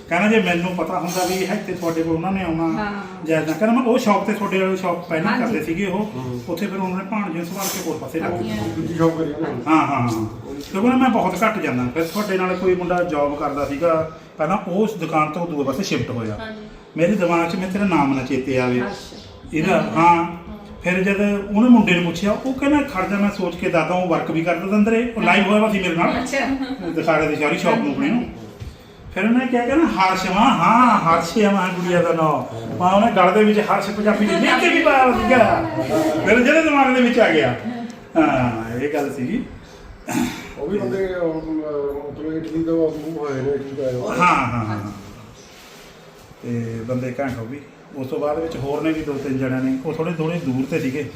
ਕਹਿੰਦਾ ਜੇ ਮੈਨੂੰ ਪਤਾ ਹੁੰਦਾ ਵੀ ਇਹ ਇੱਥੇ ਤੁਹਾਡੇ ਕੋਲ ਉਹਨਾਂ ਨੇ ਆਉਣਾ ਹਾਂ। ਜਾਂ ਇਦਾਂ ਕਹਿੰਦਾ ਮੈਂ ਉਹ ਸ਼ਾਪ ਤੇ ਤੁਹਾਡੇ ਵਾਲੀ ਸ਼ਾਪ ਪਹਿਲਾਂ ਹਾਂਜੀ। ਕਰਦੇ ਸੀਗੇ ਉਹ। ਉੱਥੇ ਫਿਰ ਉਹਨਾਂ ਨੇ ਭਾਣਜੇ ਨੂੰ ਸੰਭਾਲ ਕੇ ਹੋਰ ਪਾਸੇ ਰੱਖ ਦਿੱਤਾ ਦੂਜੀ ਸ਼ੌਪ ਕਰੀ ਉਹਨੇ ਹਾਂ ਹਾਂ ਹਾਂ। ਕਿਉਂਕਿ ਨਾ ਮੈਂ ਬਹੁਤ ਘੱਟ ਜਾਂਦਾ। ਫਿਰ ਤੁਹਾਡੇ ਨਾਲ ਕੋਈ ਮੁੰਡਾ ਜੌਬ ਕਰਦਾ ਸੀਗਾ ਪਹਿਲਾਂ ਉਸ ਦੁਕਾਨ ਤੋਂ ਦੂਏ ਪਾਸੇ ਸ਼ਿਫਟ ਹੋਇਆ। ਮੇਰੇ ਦਿਮਾਗ 'ਚ ਮੈਂ ਤੇਰਾ ਨਾਮ ਨਾ ਚੇਤੇ ਆਵੇ। ਅੱਛਾ। ਇਹਦਾ ਹਾਂ। ਫਿਰ ਜਦ ਉਹਨੇ ਮੁੰਡੇ ਨੂੰ ਪੁੱਛਿਆ ਉਹ ਕਹਿੰਦਾ ਖੜ ਜਾ ਮੈਂ ਸੋਚ ਕੇ ਦਾਦਾ ਉਹ ਵਰਕ ਵੀ ਕਰਦਾ ਤਾ ਅੰਦਰੇ ਉਹ ਲਾਈਵ ਹੋਇਆ ਵਾ ਸੀ ਮੇਰੇ ਨਾਲ। ਅੱਛਾ। ਦਿਖਾੜੇ ਦੀ ਸਾਰੀ ਸ਼ਾਪ ਨੂੰ ਆਪਣੇ ਨੂੰ। ਫਿਰ ਉਹਨੇ ਕਿਹਾ ਕਿ ਨਾ ਹਰਸ਼ ਵਾ ਹਾਂ ਹਰਸ਼ ਹੈ ਮਾਂ ਗੁੜੀਆ ਦਾ ਨਾਮ ਮਾਂ ਉਹਨੇ ਗਲ ਦੇ ਵਿੱਚ ਹਰਸ਼ ਪੰਜਾਬੀ ਦੇ ਲਿਖ ਕੇ ਵੀ ਪਾਇਆ ਹੋਇਆ ਸੀਗਾ। ਮੇਰੇ ਜਿਹੜੇ ਦਿਮਾਗ ਦੇ ਵਿੱਚ ਆ ਗਿਆ। ਹਾਂ ਇਹ ਗੱਲ ਸੀ ਉਹ ਵੀ ਬੰਦੇ ਮਤਲਬ ਇਟਲੀ ਤੋਂ ਮੂਵ ਹੋਏ ਨੇ ਇਟਲੀ ਹੋਏ। ਹਾਂ ਹਾਂ ਹਾਂ ਤੇ ਬੰਦੇ ਘੈਂਟ ਹੋ ਵੀ ਉਸ ਤੋਂ ਬਾਅਦ ਵਿੱਚ ਹੋਰ ਨੇ ਵੀ ਦੋ ਤਿੰਨ ਜਣਿਆਂ ਨੇ। ਉਹ ਥੋੜੇ ਥੋੜੇ ਦੂਰ ਤੇ ਸੀਗੇ।